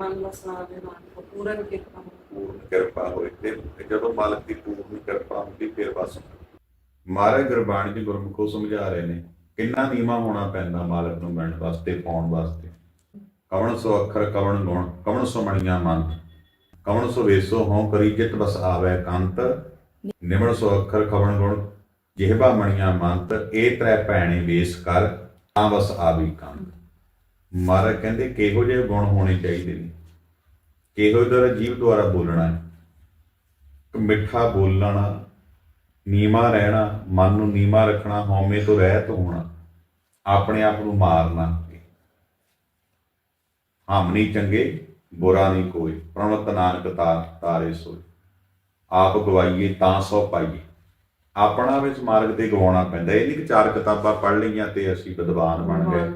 ਮਨ ਵਸਣਾ ਦੇ ਮਨ ਕੋ ਪੂਰਨ ਕਿਰਪਾ ਪੂਰਨ ਕਿਰਪਾ ਹੋਏ। ਤੇ ਜਦੋਂ ਮਾਲਕ ਦੀ ਪੂਰਨ ਕਿਰਪਾ ਹੁੰਦੀ ਫਿਰ ਬਸ। ਮਹਾਰਾਜ ਗੁਰਬਾਣੀ ਦੀ ਗੁਰਮੁਖੋ ਸਮਝਾ ਰਹੇ ਨੇ ਕਿੰਨਾ ਨੀਵਾ ਹੋਣਾ ਪੈਂਦਾ ਮਾਲਕ ਨੂੰ ਮਿਲਣ ਵਾਸਤੇ ਪਾਉਣ ਵਾਸਤੇ? ਕਵਣ ਸੋ ਅੱਖਰ ਕਵਣ ਗੁਣ ਕਵਣ ਸੋ ਮਣੀਆਂ ਮੰਤ ਕਵਣ ਸੋ ਵੇਸੋ ਹਉ ਕਰੀ ਜਿਤ ਬਸ ਆਵੇ ਕੰਤ ਨਿਮਣ ਸੋ ਅੱਖਰ ਕਵਣ ਗੁਣ, ਜਿਹਬਾ ਮਣੀਆਂ ਮੰਤ ਇਹ ਤ੍ਰੈ ਭੈਣੇ ਵੇਸ ਕਰ, ਤਾਂ ਬਸ ਆਵੀ ਕੰਤ। ਮਹਾਰਾਜ ਕਹਿੰਦੇ, ਕਿਹੋ ਜਿਹੇ ਗੁਣ ਹੋਣੇ ਚਾਹੀਦੇ ਨੇ? ਕਿਹੋ ਜਿਹੇ ਜੀਵ ਦੁਆਰਾ ਬੋਲਣਾ ਹੈ? ਮਿੱਠਾ ਬੋਲਣਾ ਨੀਮਾ ਰਹਿਣਾ, ਮਨ ਨੂੰ ਨੀਮਾ ਰੱਖਣਾ, ਹਉਮੈ ਤੋਂ ਰਹਿਤ ਹੋਣਾ, ਆਪਣੇ ਆਪ ਨੂੰ ਮਾਰਨਾ। ਹਮ ਚੰਗੇ ਬੁਰਾ ਨਹੀਂ ਕੋਈ। ਪ੍ਰਣਤ ਨਾਨਕ ਤਾਰ ਤਾਰੇ ਸੋਈ ਆਪ ਗਵਾਈਏ ਤਾਂ ਸੋ ਪਾਈਏ। ਆਪਣਾ ਵਿੱਚ ਮਾਰਗ ਤੇ ਗਵਾਉਣਾ ਪੈਂਦਾ। ਇਹ ਨਹੀਂ ਕਿ ਚਾਰ ਕਿਤਾਬਾਂ ਪੜ੍ਹ ਲਈਆਂ ਤੇ ਅਸੀਂ ਵਿਦਵਾਨ ਬਣ ਗਏ।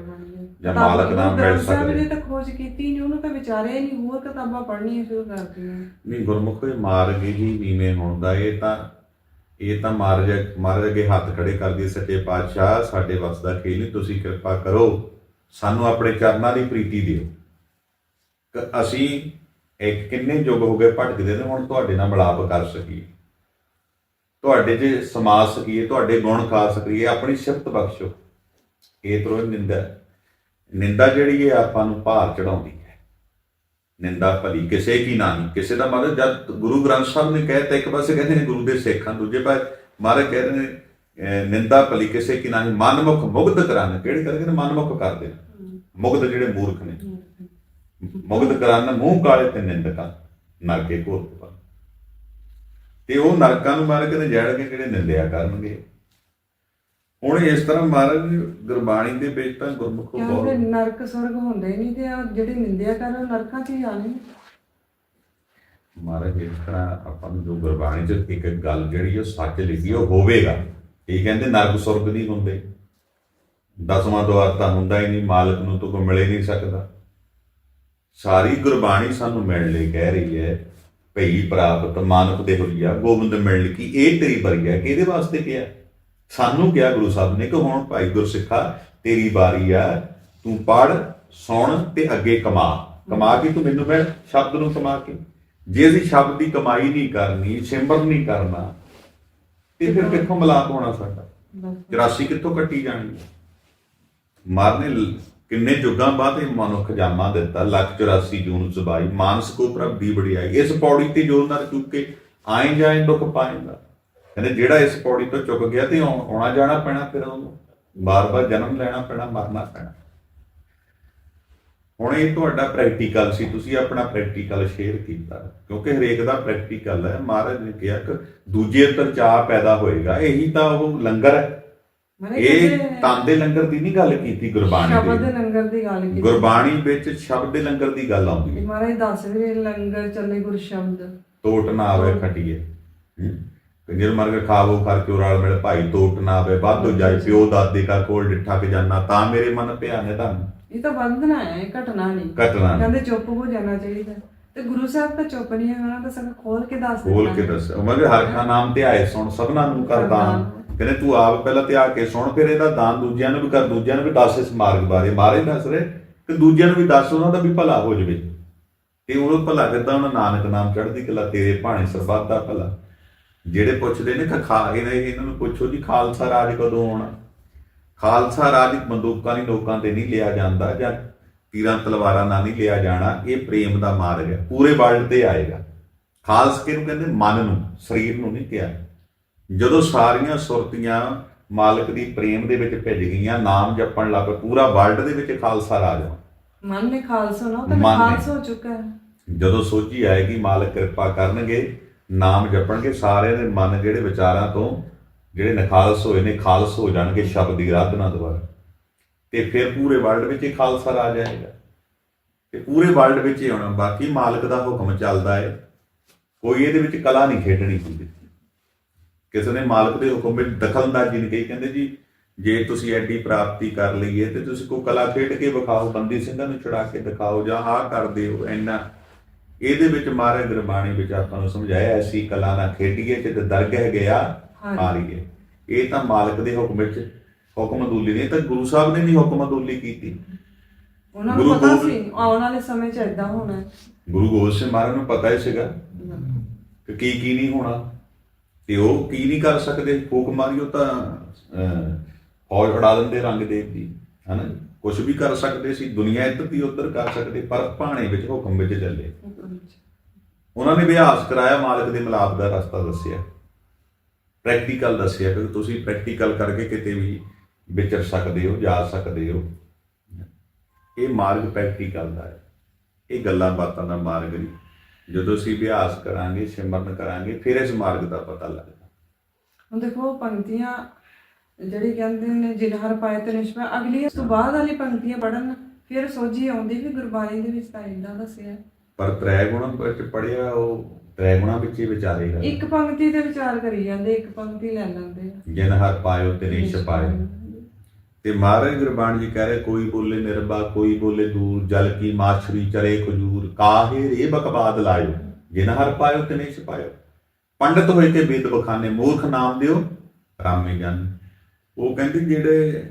ਜਾਂ ਮਾਲਕ ਨਾਮ ਮਿਲ ਸਕਦੇ। ਨੇ ਤਾਂ ਖੋਜ ਕੀਤੀ ਨਹੀਂ ਉਹਨੂੰ ਤਾਂ ਵਿਚਾਰਿਆ ਨਹੀਂ ਹੋਰ ਕਿਤਾਬਾਂ ਪੜ੍ਹਨੀਆਂ ਸ਼ੁਰੂ ਕਰਤੀਆਂ। ਨਹੀਂ ਗੁਰਮੁਖ ਦੇ ਮਾਰਗ ਹੀ ਨੀਵੇਂ ਹੁੰਦਾ। ਇਹ ਤਾਂ ਇਹ ਤਾਂ ਮਹਾਰਾਜ ਮਹਾਰਾਜ ਅੱਗੇ ਹੱਥ ਖੜੇ ਕਰਦੀ ਸੱਚੇ ਪਾਤਸ਼ਾਹ। ਸਾਡੇ ਵੱਸ ਦਾ ਖੇਲ ਨਹੀਂ ਤੁਸੀਂ ਕਿਰਪਾ ਕਰੋ। ਸਾਨੂੰ ਆਪਣੇ ਚਰਨਾਂ ਦੀ ਪ੍ਰੀਤੀ ਦਿਓ। ਕਿ ਅਸੀਂ ਇੱਕ ਕਿੰਨੇ ਯੁੱਗ ਹੋ ਗਏ ਭਟਕਦੇ ਨੇ ਹੁਣ ਤੁਹਾਡੇ ਨਾਲ ਮਿਲਾਪ ਕਰ ਸਕੀਏ। ਤੁਹਾਡੇ 'ਚ ਸਮਾ ਸਕੀਏ ਤੁਹਾਡੇ ਗੁਣ ਖਾ ਸਕੀਏ ਆਪਣੀ ਸਿਫਤ ਬਖਸ਼ੋ। ਇਹ ਤਰ੍ਹਾਂ ਨਿੰਦਾ ਨਿੰਦਾ ਜਿਹੜੀ ਹੈ ਆਪਾਂ ਨੂੰ ਭਾਰ ਚੜਾਉਂਦੀ ਹੈ। ਨਿੰਦਾ ਭਲੀ ਕਿਸੇ ਕੀ ਨਹੀਂ ਕਿਸੇ ਦਾ ਮਤਲਬ ਜਦ ਗੁਰੂ ਗ੍ਰੰਥ ਸਾਹਿਬ ਨੇ ਕਹਿਤਾ ਇੱਕ ਪਾਸੇ ਕਹਿੰਦੇ ਨੇ ਗੁਰੂ ਦੇ ਸੇਖਾਂ ਦੂਜੇ ਪਾਸੇ ਮਹਾਰਾਜ ਕਹਿ ਰਹੇ ਨੇ ਨਿੰਦਾ ਭਲੀ ਕਿਸੇ ਕੀ ਨਹੀਂ ਮਨਮੁਖ ਮੁਗਧ ਕਰਨ ਕਿਹੜੇ ਕਰਕੇ ਨੇ? ਮਨਮੁਖ ਕਰਦੇ ਨੇ ਮੁਗਧ ਜਿਹੜੇ ਮੂਰਖ ਨੇ। ਮੁਗਧ ਕਰਨ ਮੂੰਹ ਕਾਲੇ ਤੇ ਨਿੰਦਕਾਂ ਨਰਕੇ ਘੋਰ ਪਾ ਤੇ ਉਹ ਨਰਕਾਂ ਨੂੰ ਮਾਰ ਕੇ ਤੇ ਜੜ ਕੇ ਜਿਹੜੇ ਨਿੰਦਿਆ ਕਰਨਗੇ ਹੁਣ ਇਸ ਤਰ੍ਹਾਂ ਮਹਾਰਾਜ ਗੁਰਬਾਣੀ ਦੇ ਵਿੱਚ ਤਾਂ ਗੁਰਮੁਖੋ ਬਹੁਤ ਨਰਕ ਸਵਰਗ ਹੁੰਦੇ ਨਹੀਂ ਤੇ ਆ ਜਿਹੜੇ ਨਿੰਦਿਆ ਕਰ ਉਹ ਨਰਕਾਂ 'ਚ ਹੀ। ਮਹਾਰਾਜ ਇਸ ਤਰ੍ਹਾਂ ਆਪਾਂ ਨੂੰ ਜੋ ਗੁਰਬਾਣੀ 'ਚ ਇੱਕ ਇੱਕ ਗੱਲ ਜਿਹੜੀ ਉਹ ਸੱਚ ਲਿਖੀ ਉਹ ਹੋਵੇਗਾ ਇਹ ਕਹਿੰਦੇ ਨਰਕ ਸੁਰਗ ਨਹੀਂ ਹੁੰਦੇ ਦਸਵਾਂ ਦੁਆਰ ਤਾਂ ਹੁੰਦਾ ਹੀ ਨਹੀਂ ਮਾਲਕ ਨੂੰ ਤਾਂ ਕੋਈ ਮਿਲ ਨਹੀਂ ਸਕਦਾ ਸਾਰੀ ਗੁਰਬਾਣੀ ਸਾਨੂੰ ਮਿਲਣ ਲਈ ਕਹਿ ਰਹੀ ਹੈ ਭਈ ਪ੍ਰਾਪਤ ਮਾਨੁਖ ਦੇ ਹੋਈਆ ਗੋਬਿੰਦ ਮਿਲਣ ਕੀ ਇਹ ਤੇਰੀ ਬਰੀਆ ਕਿਹਦੇ ਵਾਸਤੇ ਕਿਹਾ? ਸਾਨੂੰ ਕਿਹਾ ਗੁਰੂ ਸਾਹਿਬ ਨੇ ਕਿ ਹੁਣ ਭਾਈ ਗੁਰਸਿੱਖਾ ਤੇਰੀ ਬਾਰੀ ਆ ਤੂੰ ਪੜ ਸੁਣ ਤੇ ਅੱਗੇ ਕਮਾ। ਕਮਾ ਕੇ ਤੂੰ ਮੈਨੂੰ ਮਿਲ ਸ਼ਬਦ ਨੂੰ ਕਮਾ ਕੇ। ਜੇ ਅਸੀਂ ਸ਼ਬਦ ਦੀ ਕਮਾਈ ਨਹੀਂ ਕਰਨੀ ਸਿਮਰਨ ਨਹੀਂ ਕਰਨਾ ਤੇ ਫਿਰ ਕਿੱਥੋਂ ਮਲਾਪ ਹੋਣਾ ਸਾਡਾ? ਬਸ 84 ਕਿੱਥੋਂ ਕੱਟੀ ਜਾਣੀ ਮਾਰਨੇ ਕਿੰਨੇ ਯੁੱਗਾਂ ਬਾਅਦ ਇਹ ਮਨੁੱਖ ਜਾਮਾ ਦਿੱਤਾ? ਲੱਖ 84 ਜੂਨ ਜ਼ਬਾਈ ਮਾਨਸ ਕੋ ਪ੍ਰਭ ਦੀ ਬੜਿਆਈ ਇਸ ਪੌੜੀ ਤੇ ਜੋ ਨਰ ਚੁੱਕ ਕੇ ਆਏ ਜਾਏ ਦੁੱਖ ਪਾਏਗਾ ਕਹਿੰਦੇ ਜਿਹੜਾ ਇਸ ਪੌੜੀ ਤੋਂ ਚੁੱਕ ਗਿਆ ਤੇ ਆਉਣਾ ਜਾਣਾ ਪੈਣਾ ਫਿਰ ਉਹਨੂੰ। ਬਾਰ-ਬਾਰ ਜਨਮ ਲੈਣਾ ਪੈਣਾ, ਮਰਨਾ ਪੈਣਾ। ਹੁਣ ਇਹ ਤੁਹਾਡਾ ਪ੍ਰੈਕਟੀਕਲ ਸੀ, ਤੁਸੀਂ ਆਪਣਾ ਪ੍ਰੈਕਟੀਕਲ ਸ਼ੇਅਰ ਕੀਤਾ। ਕਿਉਂਕਿ ਹਰੇਕ ਦਾ ਪ੍ਰੈਕਟੀਕਲ ਹੈ। ਮਹਾਰਾਜ ਨੇ ਕਿਹਾ ਕਿ ਦੂਜੇ ਅੰਦਰ ਚਾਹ ਪੈਦਾ ਹੋਏਗਾ। ਇਹੀ ਤਾਂ ਉਹ ਲੰਗਰ ਹੈ। ਇਹ ਤਨ ਦੇ ਲੰਗਰ ਦੀ ਨਹੀਂ ਗੱਲ ਕੀਤੀ ਗੁਰਬਾਣੀ ਸ਼ਬਦ ਦੇ। ਲੰਗਰ ਦੀ ਗੱਲ ਕੀਤੀ। ਗੁਰਬਾਣੀ ਵਿੱਚ ਸ਼ਬਦ ਦੇ ਲੰਗਰ ਦੀ ਗੱਲ ਆਉਂਦੀ ਤੇ ਹੈ ਮਹਾਰਾਜ ਦੱਸ ਵੀ ਲੰਗਰ ਚੱਲੇ ਗੁਰ ਸ਼ਬਦ। ਤੋਟ ਨਾ ਆਵੇ ਖਟੀਏ। ਕੰਜਰ ਮਰਗ ਖਾਵੋ ਖਰ ਕਿਉ ਰਾਲ ਮਿਲ ਭਾਈ? ਤੋਟ ਨਾ ਆਵੇ ਵਾਧੋ ਜਾਈ ਪਿਓ ਦਾਦੇ ਕਾ ਕੋਲ ਡਿੱਠਾ ਕੇ ਜਾਨਾ ਤਾਂ ਮੇਰੇ ਮਨ ਭਿਆਨੇ ਤਾਂ ਇਹ ਤਾਂ ਬੰਧਨਾ ਹੈ ਇਹ ਘਟਨਾ ਨਹੀਂ। ਘਟਨਾ ਕਹਿੰਦੇ ਚੁੱਪ ਹੋ ਜਾਣਾ ਚਾਹੀਦਾ। ਤੇ ਗੁਰੂ ਸਾਹਿਬ ਤਾਂ ਚੁੱਪ ਨਹੀਂ ਹੈ ਉਹਨਾਂ ਦਾ ਸਭ ਖੋਲ ਕੇ ਦੱਸ ਖੋਲ ਕੇ। ਦੱਸ। ਮਗਰ ਹਰ ਖਾ ਨਾਮ ਤੇ ਆਏ ਸੁਣ ਸਭਨਾਂ ਨੂੰ ਕਰ ਦਾਨ ਕਹਿੰਦੇ ਤੂੰ ਆਪ ਪਹਿਲਾਂ ਤੇ ਆ ਕੇ ਸੁਣ, ਫਿਰ ਇਹਦਾ ਦਾਨ ਦੂਜਿਆਂ ਨੂੰ ਵੀ ਕਰ, ਦੂਜਿਆਂ ਨੂੰ ਵੀ ਦੱਸ ਇਸ ਮਾਰਗ ਬਾਰੇ। ਮਾਰੇ ਦੱਸ ਰਹੇ ਕਿ ਦੂਜਿਆਂ ਨੂੰ ਵੀ ਦੱਸ ਉਹਨਾਂ ਦਾ ਵੀ ਭਲਾ ਹੋ ਜਾਵੇ। ਤੇ ਉਹ ਭਲਾ ਕਰਦਾ, ਉਹਨਾਂ ਨਾਨਕ ਨਾਮ ਚੜ੍ਹਦੀ ਕਲਾ, ਤੇਰੇ ਭਾਣੇ ਸਰਬੱਤ ਦਾ ਭਲਾ। ਜਿਹੜੇ ਪੁੱਛਦੇ ਨੇ ਕਿ ਖਾ ਇਹਨਾਂ ਇਹਨਾਂ ਨੂੰ ਪੁੱਛੋ ਜੀ, ਖਾਲਸਾ ਰਾਜ ਕਦੋਂ ਆਉਣਾ? ਖਾਲਸਾ ਰਾਜ ਬੰਦੂਕਾਂ ਦੀ ਲੋਕਾਂ ਤੇ ਨਹੀਂ ਲਿਆ ਜਾਂਦਾ ਜਾਂ ਤੀਰਾਂ ਤਲਵਾਰਾਂ ਨਾਲ ਨਹੀਂ ਲਿਆ ਜਾਣਾ, ਇਹ ਪ੍ਰੇਮ ਦਾ ਮਾਰਗ ਹੈ, ਪੂਰੇ ਵਰਲਡ ਤੇ ਆਏਗਾ। ਖਾਲਸ ਕਿਹਨੂੰ ਕਹਿੰਦੇ? ਮਨ ਨੂੰ, ਸਰੀਰ ਨੂੰ ਨਹੀਂ ਕਿਹਾ। ਜਦੋਂ ਸਾਰੀਆਂ ਸੁਰਤੀਆਂ ਮਾਲਕ ਦੀ ਪ੍ਰੇਮ ਦੇ ਵਿੱਚ ਭਿੱਜ ਗਈਆਂ ਨਾਮ ਜਪਣ ਲੱਗ ਪਏ ਪੂਰਾ ਵਰਲਡ ਦੇ ਵਿੱਚ ਖਾਲਸਾ ਰਾਜ ਆ ਮਨ ਨੇ ਖਾਲਸਾ ਨਾ ਤਾਂ। ਖਾਲਸਾ ਹੋ ਚੁੱਕਾ ਹੈ। ਜਦੋਂ ਸੋਝੀ ਆਏਗੀ ਮਾਲਕ ਕਿਰਪਾ ਕਰਨਗੇ ਨਾਮ ਜਪਣਗੇ ਸਾਰਿਆਂ ਦੇ ਮਨ ਜਿਹੜੇ ਵਿਚਾਰਾਂ ਤੋਂ ਜਿਹੜੇ ਨਖਾਲਸ ਹੋਏ ਨੇ ਖਾਲਸ ਹੋ ਜਾਣਗੇ ਸ਼ਬਦ ਦੀ ਆਰਾਧਨਾ ਦੁਆਰਾ। ਤੇ ਫਿਰ ਪੂਰੇ ਵਰਲਡ ਵਿੱਚ ਹੀ ਖਾਲਸਾ ਰਾਜ ਆਏਗਾ। ਤੇ ਪੂਰੇ ਵਰਲਡ ਵਿੱਚ ਹੀ ਆਉਣਾ ਬਾਕੀ ਮਾਲਕ ਦਾ ਹੁਕਮ ਚੱਲਦਾ ਹੈ। ਕੋਈ ਇਹਦੇ ਵਿੱਚ ਕਲਾ ਨਹੀਂ ਖੇਡਣੀ ਹੁੰਦੀ। ਕਿਸੇ ਨੇ ਮਾਲਕ ਦੇ ਹੁਕਮ ਵਿੱਚ ਦਖਲਅੰਦਾਜ਼ੀ ਨਹੀਂ ਕਹੀ। ਕਹਿੰਦੇ ਜੀ ਜੇ ਤੁਸੀਂ ਐਡੀ ਪ੍ਰਾਪਤੀ ਕਰ ਲਈਏ ਤੇ ਤੁਸੀਂ ਕੋਈ ਕਲਾ ਖੇਡ ਕੇ ਵਿਖਾਓ ਬੰਦੀ ਸਿੰਘਾਂ ਨੂੰ ਛੁਡਾ ਕੇ ਦਿਖਾਓ ਜਾਂ ਆਹ ਕਰ ਦਿਓ ਇੰਨਾ। ਇਹਦੇ ਵਿੱਚ ਮਾਰੇ ਗੁਰਬਾਣੀ ਵਿੱਚ ਆਪਾਂ ਨੂੰ ਸਮਝਾਇਆ ਐਸੀ ਕਲਾ ਨਾ ਖੇਡੀਏ ਤੇ ਦਰਗਹਿ ਗਿਆ। ਹਾਰੀਏ ਇਹ ਤਾਂ ਮਾਲਕ ਦੇ ਹੁਕਮ ਵਿੱਚ ਹੁਕਮ ਅਦੂਲੀ ਨਹੀਂ ਤਾਂ ਗੁਰੂ ਸਾਹਿਬ ਨੇ ਨਹੀਂ ਹੁਕਮ ਅਦੂਲੀ ਕੀਤੀ। ਉਹਨਾਂ ਨੂੰ ਪਤਾ ਸੀ ਆਉਣ ਵਾਲੇ ਸਮੇਂ 'ਚ ਇਦਾਂ ਹੋਣਾ। ਹੈ। ਗੁਰੂ ਗੋਬਿੰਦ ਸਿੰਘ ਮਹਾਰਾਜ ਨੂੰ ਪਤਾ ਹੀ ਸੀਗਾ ਕਿ ਕੀ ਕੀ ਨਹੀਂ ਹੋਣਾ। ਤੇ ਉਹ ਕੀ ਨਹੀਂ ਕਰ ਸਕਦੇ? ਫੂਕ ਮਾਰੀ ਉਹ ਤਾਂ ਫੌਜ ਉਡਾ ਦਿੰਦੇ ਰੰਗਦੇਵ ਦੀ, ਹਨਾ? ਕੁਝ ਵੀ ਕਰ ਸਕਦੇ ਸੀ, ਦੁਨੀਆ ਇੱਧਰ ਦੀ ਉੱਧਰ ਕਰ ਸਕਦੇ, ਪਰ ਭਾਣੇ ਵਿੱਚ, ਹੁਕਮ ਵਿੱਚ ਚੱਲੇ। ਉਹਨਾਂ ਨੇ ਅਭਿਆਸ ਕਰਾਇਆ, ਮਾਲਕ ਦੇ ਮਿਲਾਪ ਦਾ ਰਸਤਾ ਦੱਸਿਆ। ਪ੍ਰੈਕਟੀਕਲ ਦੱਸਿਆ ਕਿ ਤੁਸੀਂ ਪ੍ਰੈਕਟੀਕਲ ਕਰਕੇ ਕਿਤੇ ਵੀ ਵਿਚਰ ਸਕਦੇ ਹੋ, ਜਾ ਸਕਦੇ ਹੋ। ਇਹ ਮਾਰਗ ਪ੍ਰੈਕਟੀਕਲ ਦਾ ਹੈ। ਇਹ ਗੱਲਾਂ ਬਾਤਾਂ ਦਾ ਮਾਰਗ ਨਹੀਂ। ਜਦੋਂ ਅਸੀਂ ਅਭਿਆਸ ਕਰਾਂਗੇ ਸਿਮਰਨ ਕਰਾਂਗੇ ਫਿਰ ਇਸ ਮਾਰਗ ਦਾ ਪਤਾ ਲੱਗਦਾ। ਹੁਣ ਦੇਖੋ ਪੰਕਤੀਆਂ ਜਿਹੜੀ ਕਹਿੰਦੇ ਨੇ ਜਿਨ ਹਰ ਪਾਏ ਤੇ ਨਿਸ਼ਮਾ ਅਗਲੀ ਤੋਂ ਬਾਅਦ ਵਾਲੀ ਪੰਕਤੀਆਂ ਪੜਨ ਫਿਰ ਸੋਝੀ ਆਉਂਦੀ ਵੀ ਗੁਰਬਾਣੀ ਦੇ ਵਿੱਚ ਤਾਂ ਇੰਦਾ ਦੱਸਿਆ ਪਰ ਤ੍ਰੈ ਗੁਣਾਂ ਵਿੱਚ ਪੜਿਆ ਉਹ ਤ੍ਰੈ ਗੁਣਾਂ ਵਿੱਚ ਹੀ ਵਿਚਾਰੇਗਾ ਇੱਕ ਪੰਕਤੀ ਤੇ ਵਿਚਾਰ ਕਰੀ ਜਾਂਦੇ ਇੱਕ ਪੰਕਤੀ ਲੈ ਲੈਂਦੇ। ਜਿਨ ਹਰ ਪਾਇਓ ਤੇ ਨਹੀਂ ਛਪਾਇਓ। ਤੇ ਮਹਾਰਾਜ ਗੁਰਬਾਣੀ ਜੀ ਕਹਿ ਰਹੇ ਕੋਈ ਬੋਲੇ ਨਿਰਭਾ ਕੋਈ ਬੋਲੇ ਦੂਰ ਜਲ ਕੀ ਮਾਛਰੀ ਚਰੇ ਖਜੂਰ ਕਾਹੇ ਰੇ ਬਕਵਾਦ ਲਾਇਓ? ਜਿਨ ਹਰ ਪਾਇਓ ਤੇ ਨਹੀਂ ਛਪਾਇਓ ਪੰਡਤ ਹੋਏ ਕੇ ਵੇਦ ਬਖਾਨੇ ਮੂਰਖ ਨਾਮ ਦਿਓ ਰਾਮੇ ਜਨ। ਉਹ ਕਹਿੰਦੇ ਜਿਹੜੇ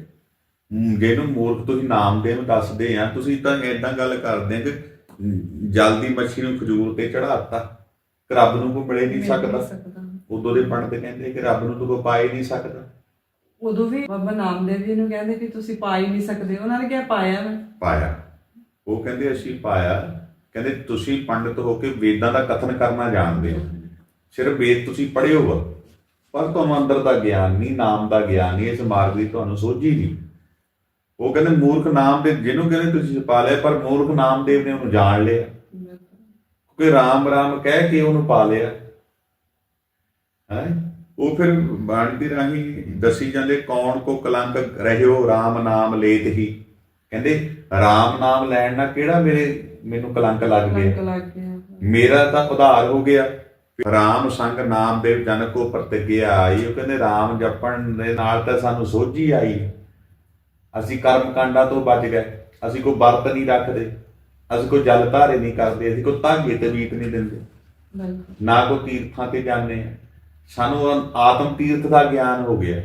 ਜਿਹਨੂੰ ਮੂਰਖ ਤੁਸੀਂ ਨਾਮ ਦੇਵ ਦੱਸਦੇ ਆ ਤੁਸੀਂ ਤਾਂ ਏਦਾਂ ਗੱਲ ਕਰਦੇ ਕਿ ਹਮ, ਜਲ ਦੀ ਮੱਛੀ ਨੂੰ ਖਜੂਰ ਤੇ ਚੜਾਤਾ ਕਿ ਰੱਬ ਨੂੰ ਕੋਈ ਮਿਲੇ ਨਹੀਂ ਸਕਦਾ। ਉਦੋਂ ਦੇ ਪੰਡਤ ਕਹਿੰਦੇ ਕਿ ਰੱਬ ਨੂੰ ਤਾਂ ਕੋਈ ਪਾ ਹੀ ਨਹੀਂ ਸਕਦਾ। ਉਦੋਂ ਵੀ ਬਾਬਾ ਨਾਮਦੇਵ ਜੀ ਨੂੰ ਕਹਿੰਦੇ ਕਿ ਤੁਸੀਂ ਪਾ ਹੀ ਨਹੀਂ ਸਕਦੇ ਉਹਨਾਂ ਨੇ ਕਿਹਾ ਪਾਇਆ ਮੈਂ। ਪਾਇਆ। ਉਹ ਕਹਿੰਦੇ ਅਸੀਂ ਪਾਇਆ। ਕਹਿੰਦੇ ਤੁਸੀਂ ਪੰਡਿਤ ਹੋ ਕੇ ਵੇਦਾਂ ਦਾ ਕਥਨ ਕਰਨਾ ਜਾਣਦੇ ਹੋ। ਸਿਰਫ ਵੇਦ ਤੁਸੀਂ ਪੜ੍ਹੇ ਹੋ ਪਰ ਤੁਹਾਨੂੰ ਅੰਦਰ ਦਾ ਗਿਆਨ ਨਹੀਂ ਨਾਮ ਦਾ ਗਿਆਨ ਨਹੀਂ ਇਸ ਮਾਰਗ ਦੀ ਤੁਹਾਨੂੰ ਸੋਝੀ ਨਹੀਂ। ਉਹ ਕਹਿੰਦੇ ਮੂਰਖ ਨਾਮ ਦੇ ਜਿਹਨੂੰ ਕਹਿੰਦੇ ਤੁਸੀਂ ਪਾ ਲਿਆ ਪਰ ਮੂਰਖ ਨਾਮਦੇਵ ਨੇ ਉਹਨੂੰ ਜਾਣ ਲਿਆ। ਕਿਉਂਕਿ ਰਾਮ ਰਾਮ ਕਹਿ ਕੇ ਉਹਨੂੰ ਪਾ ਲਿਆ। ਹੈ? ਉਹ ਫਿਰ ਬਾਣੀ ਦੇ ਰਾਹੀਂ ਦੱਸੀ ਜਾਂਦੇ ਕੌਣ ਕੋ ਕਲੰਕ ਰਹਿਓ RAM ਨਾਮ ਲੇਤ ਹੀ। ਕਹਿੰਦੇ RAM ਨਾਮ ਲੈਣ ਨਾਲ ਕਿਹੜਾ ਮੇਰੇ ਮੈਨੂੰ ਕਲੰਕ ਲੱਗ ਗਿਆ? ਮੇਰਾ ਤਾਂ ਉਧਾਰ ਹੋ ਗਿਆ। RAM ਸੰਗ ਨਾਮ ਦੇਵ ਜਨ ਕੋ ਪ੍ਰਤਿਗਿਆ ਆਈ। ਉਹ ਕਹਿੰਦੇ RAM ਜਪਣ ਦੇ ਨਾਲ ਤਾਂ ਸਾਨੂੰ ਸੋਝੀ ਆਈ। ਅਸੀਂ ਕਰਮ ਕਾਂਡਾਂ ਤੋਂ ਬਚ ਗਏ। ਅਸੀਂ ਕੋਈ ਵਰਤ ਨਹੀਂ ਰੱਖਦੇ। ਅਸੀਂ ਕੋਈ ਜਲ ਧਾਰੇ ਨਹੀਂ ਕਰਦੇ। ਅਸੀਂ ਕੋਈ ਧਾਗੇ ਤੇ ਵੀਤ ਨਹੀਂ ਦਿੰਦੇ। ਬਿਲਕੁਲ। ਨਾ ਕੋਈ ਤੀਰਥਾਂ ਤੇ ਜਾਂਦੇ ਆ ਸਾਨੂੰ ਆਤਮ ਤੀਰਥ ਦਾ ਗਿਆਨ ਹੋ ਗਿਆ।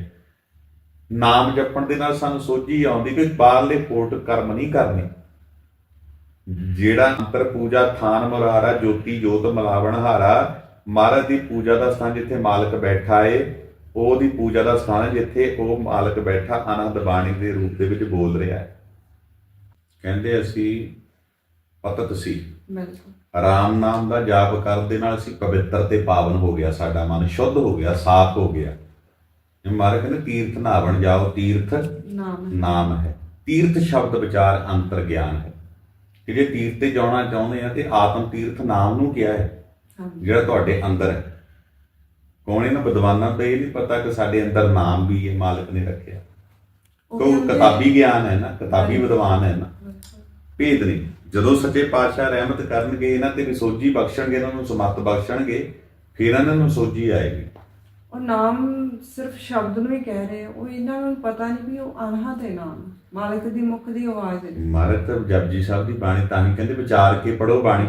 ਨਾਮ ਜਪਣ ਦੇ ਨਾਲ ਸਾਨੂੰ ਸੋਝੀ ਆਉਂਦੀ ਕਿ ਬਾਹਰਲੇ ਕੋਟ ਕਰਮ ਨਹੀਂ ਕਰਨੇ। ਜਿਹੜਾ ਅੰਤਰ ਪੂਜਾ ਥਾਨ ਮੁਰਾਰਾ ਜੋਤੀ ਜੋਤ ਮਲਾਵਣ ਹਾਰਾ, ਮਹਾਰਾਜ ਦੀ ਪੂਜਾ ਦਾ ਸਥਾਨ ਜਿੱਥੇ ਮਾਲਕ ਬੈਠਾ ਏ, ਉਹਦੀ ਪੂਜਾ ਦਾ ਸਥਾਨ ਹੈ ਜਿੱਥੇ ਉਹ ਮਾਲਕ ਬੈਠਾ ਆਨੰਦ ਬਾਣੀ ਦੇ ਰੂਪ ਦੇ ਵਿੱਚ ਬੋਲ ਰਿਹਾ ਹੈ। ਕਹਿੰਦੇ ਅਸੀਂ ਪਤਤ ਸੀ। ਬਿਲਕੁਲ। ਰਾਮ ਨਾਮ ਦਾ ਜਾਪ ਕਰਨ ਦੇ ਨਾਲ ਅਸੀਂ ਪਵਿੱਤਰ ਤੇ ਪਾਵਨ ਹੋ ਗਿਆ ਸਾਡਾ ਮਨ ਸ਼ੁੱਧ ਹੋ ਗਿਆ ਸਾਫ਼ ਹੋ ਗਿਆ। ਇਹ ਮਾਰੇ ਕਹਿੰਦੇ ਤੀਰਥ ਨਾਵਣ ਜਾਓ ਤੀਰਥ ਨਾਮ ਨਾਮ ਹੈ। ਤੀਰਥ ਸ਼ਬਦ ਵਿਚਾਰ ਅੰਤਰ ਗਿਆਨ ਹੈ। ਕਿ ਜੇ ਤੀਰਥ ਤੇ ਜਾਣਾ ਚਾਹੁੰਦੇ ਆ ਤੇ ਆਤਮ ਤੀਰਥ ਨਾਮ ਨੂੰ ਕਿਹਾ ਹੈ ਜਿਹੜਾ ਤੁਹਾਡੇ ਅੰਦਰ ਹੈ। ਕੌਣ ਇਹਨਾਂ ਵਿਦਵਾਨਾਂ ਦਾ ਇਹ ਨਹੀਂ ਪਤਾ ਕਿ ਸਾਡੇ ਅੰਦਰ ਨਾਮ ਵੀ ਇਹ ਮਾਲਕ ਨੇ ਰੱਖਿਆ। ਉਹ ਕਿਤਾਬੀ ਗਿਆਨ ਹੈ ਨਾ ਕਿਤਾਬੀ ਵਿਦਵਾਨ ਹੈ ਨਾ। ਭੇਦ ਨਹੀਂ। ਜਦੋਂ ਸੱਚੇ ਪਾਤਸ਼ਾਹ ਰਹਿਮਤ ਕਰਨਗੇ ਇਹਨਾਂ ਤੇ ਵੀ ਸੋਝੀ ਬਖਸ਼ਣਗੇ ਇਹਨਾਂ ਨੂੰ ਸਮੱਤ ਬਖਸ਼ਣਗੇ ਫਿਰ ਇਹਨਾਂ ਨੂੰ ਸੋਝੀ ਆਏਗੀ। ਉਹ ਨਾਮ ਸਿਰਫ ਸ਼ਬਦ ਨੂੰ ਹੀ ਕਹਿ ਰਹੇ। ਉਹ ਇਹਨਾਂ ਨੂੰ ਪਤਾ ਨਹੀਂ ਵੀ ਉਹ ਅਨਹਦ ਹੈ ਨਾਮ। ਮਾਲਕ ਦੀ ਮੁਖ ਦੀ ਆਵਾਜ਼ ਹੈ। ਤਾਂ ਜਪਜੀ ਸਾਹਿਬ ਦੀ ਬਾਣੀ ਤਾਂ ਹੀ ਕਹਿੰਦੇ ਵਿਚਾਰ ਕੇ ਪੜੋ ਬਾਣੀ।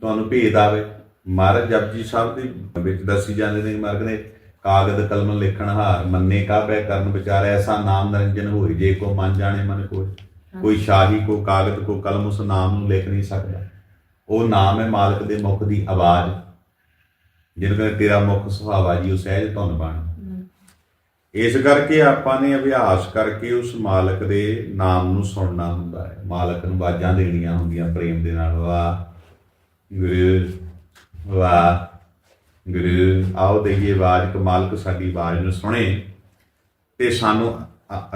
ਤੁਹਾਨੂੰ ਭੇਦ ਆਵੇ। ਮਹਾਰਾਜ ਜਪਜੀ ਸਾਹਿਬ ਦੇ ਵਿੱਚ ਦੱਸੀ ਜਾਂਦੇ ਨੇ ਮਰਗ ਨੇ ਕਾਗਦ ਕਲਮ ਲਿਖਣ ਹਾਰ ਮੰਨੇ ਕਾਬੈ ਕਰਨ ਵਿਚਾਰ ਐਸਾ ਨਾਮ ਨਰੰਜਨ ਹੋਈ ਜੇ ਕੋ ਮਨ ਜਾਣੇ ਮਨ ਕੋਈ ਕੋਈ ਸ਼ਾਹੀ ਕੋ ਕਾਗਦ ਕੋ ਕਲਮ ਉਸ ਨਾਮ ਨੂੰ ਲਿਖ ਨਹੀਂ ਸਕਦਾ। ਉਹ ਨਾਮ ਹੈ ਮਾਲਕ ਦੇ ਮੁਖ ਦੀ ਆਵਾਜ਼। ਜਿਹਨੂੰ ਤੇਰਾ ਮੁਖ ਸੁਹਾਵਾ ਜੀ ਉਹ ਸਹਿਜ ਧੁਨ ਬਣ ਇਸ ਕਰਕੇ ਆਪਾਂ ਨੇ ਅਭਿਆਸ ਕਰਕੇ ਉਸ ਮਾਲਕ ਦੇ ਨਾਮ ਨੂੰ ਸੁਣਨਾ ਹੁੰਦਾ ਹੈ। ਮਾਲਕ ਨੂੰ ਆਵਾਜ਼ਾਂ ਦੇਣੀਆਂ ਹੁੰਦੀਆਂ ਪ੍ਰੇਮ ਦੇ ਨਾਲ। ਵਾਹ ਗੁਰੂ ਵਾਹ ਗੁਰੂ ਆਓ ਦੇਈਏ ਆਵਾਜ਼ ਕਿ ਮਾਲਕ ਸਾਡੀ ਆਵਾਜ਼ ਨੂੰ ਸੁਣੇ ਤੇ ਸਾਨੂੰ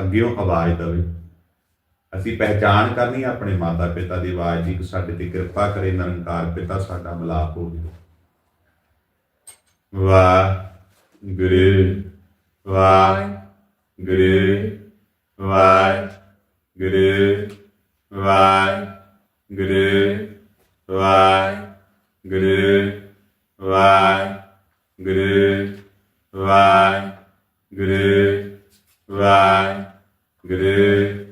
ਅੱਗਿਓਂ ਆਵਾਜ਼ ਦੇਵੇ। ਅਸੀਂ ਪਹਿਚਾਨ ਕਰਨੀ ਹੈ ਆਪਣੇ ਮਾਤਾ ਪਿਤਾ ਦੀ ਆਵਾਜ਼ ਦੀ ਸਾਡੇ ਤੇ ਕਿਰਪਾ ਕਰੇ, ਨਿਰੰਕਾਰ ਪਿਤਾ ਸਾਡਾ ਮਿਲਾਪ ਹੋ ਗਿਆ ਵਾਹ ਗੁਰੂ ਵਾਹ ਗੁਰੂ ਵਾਹ ਗੁਰੂ ਵਾਹ ਗੁਰੂ ਵਾਹ ਗੁਰੂ ਵਾਹ ਗੁਰੂ ਵਾਹ ਗੁਰੂ ਵਾਹ ਗੁਰੂ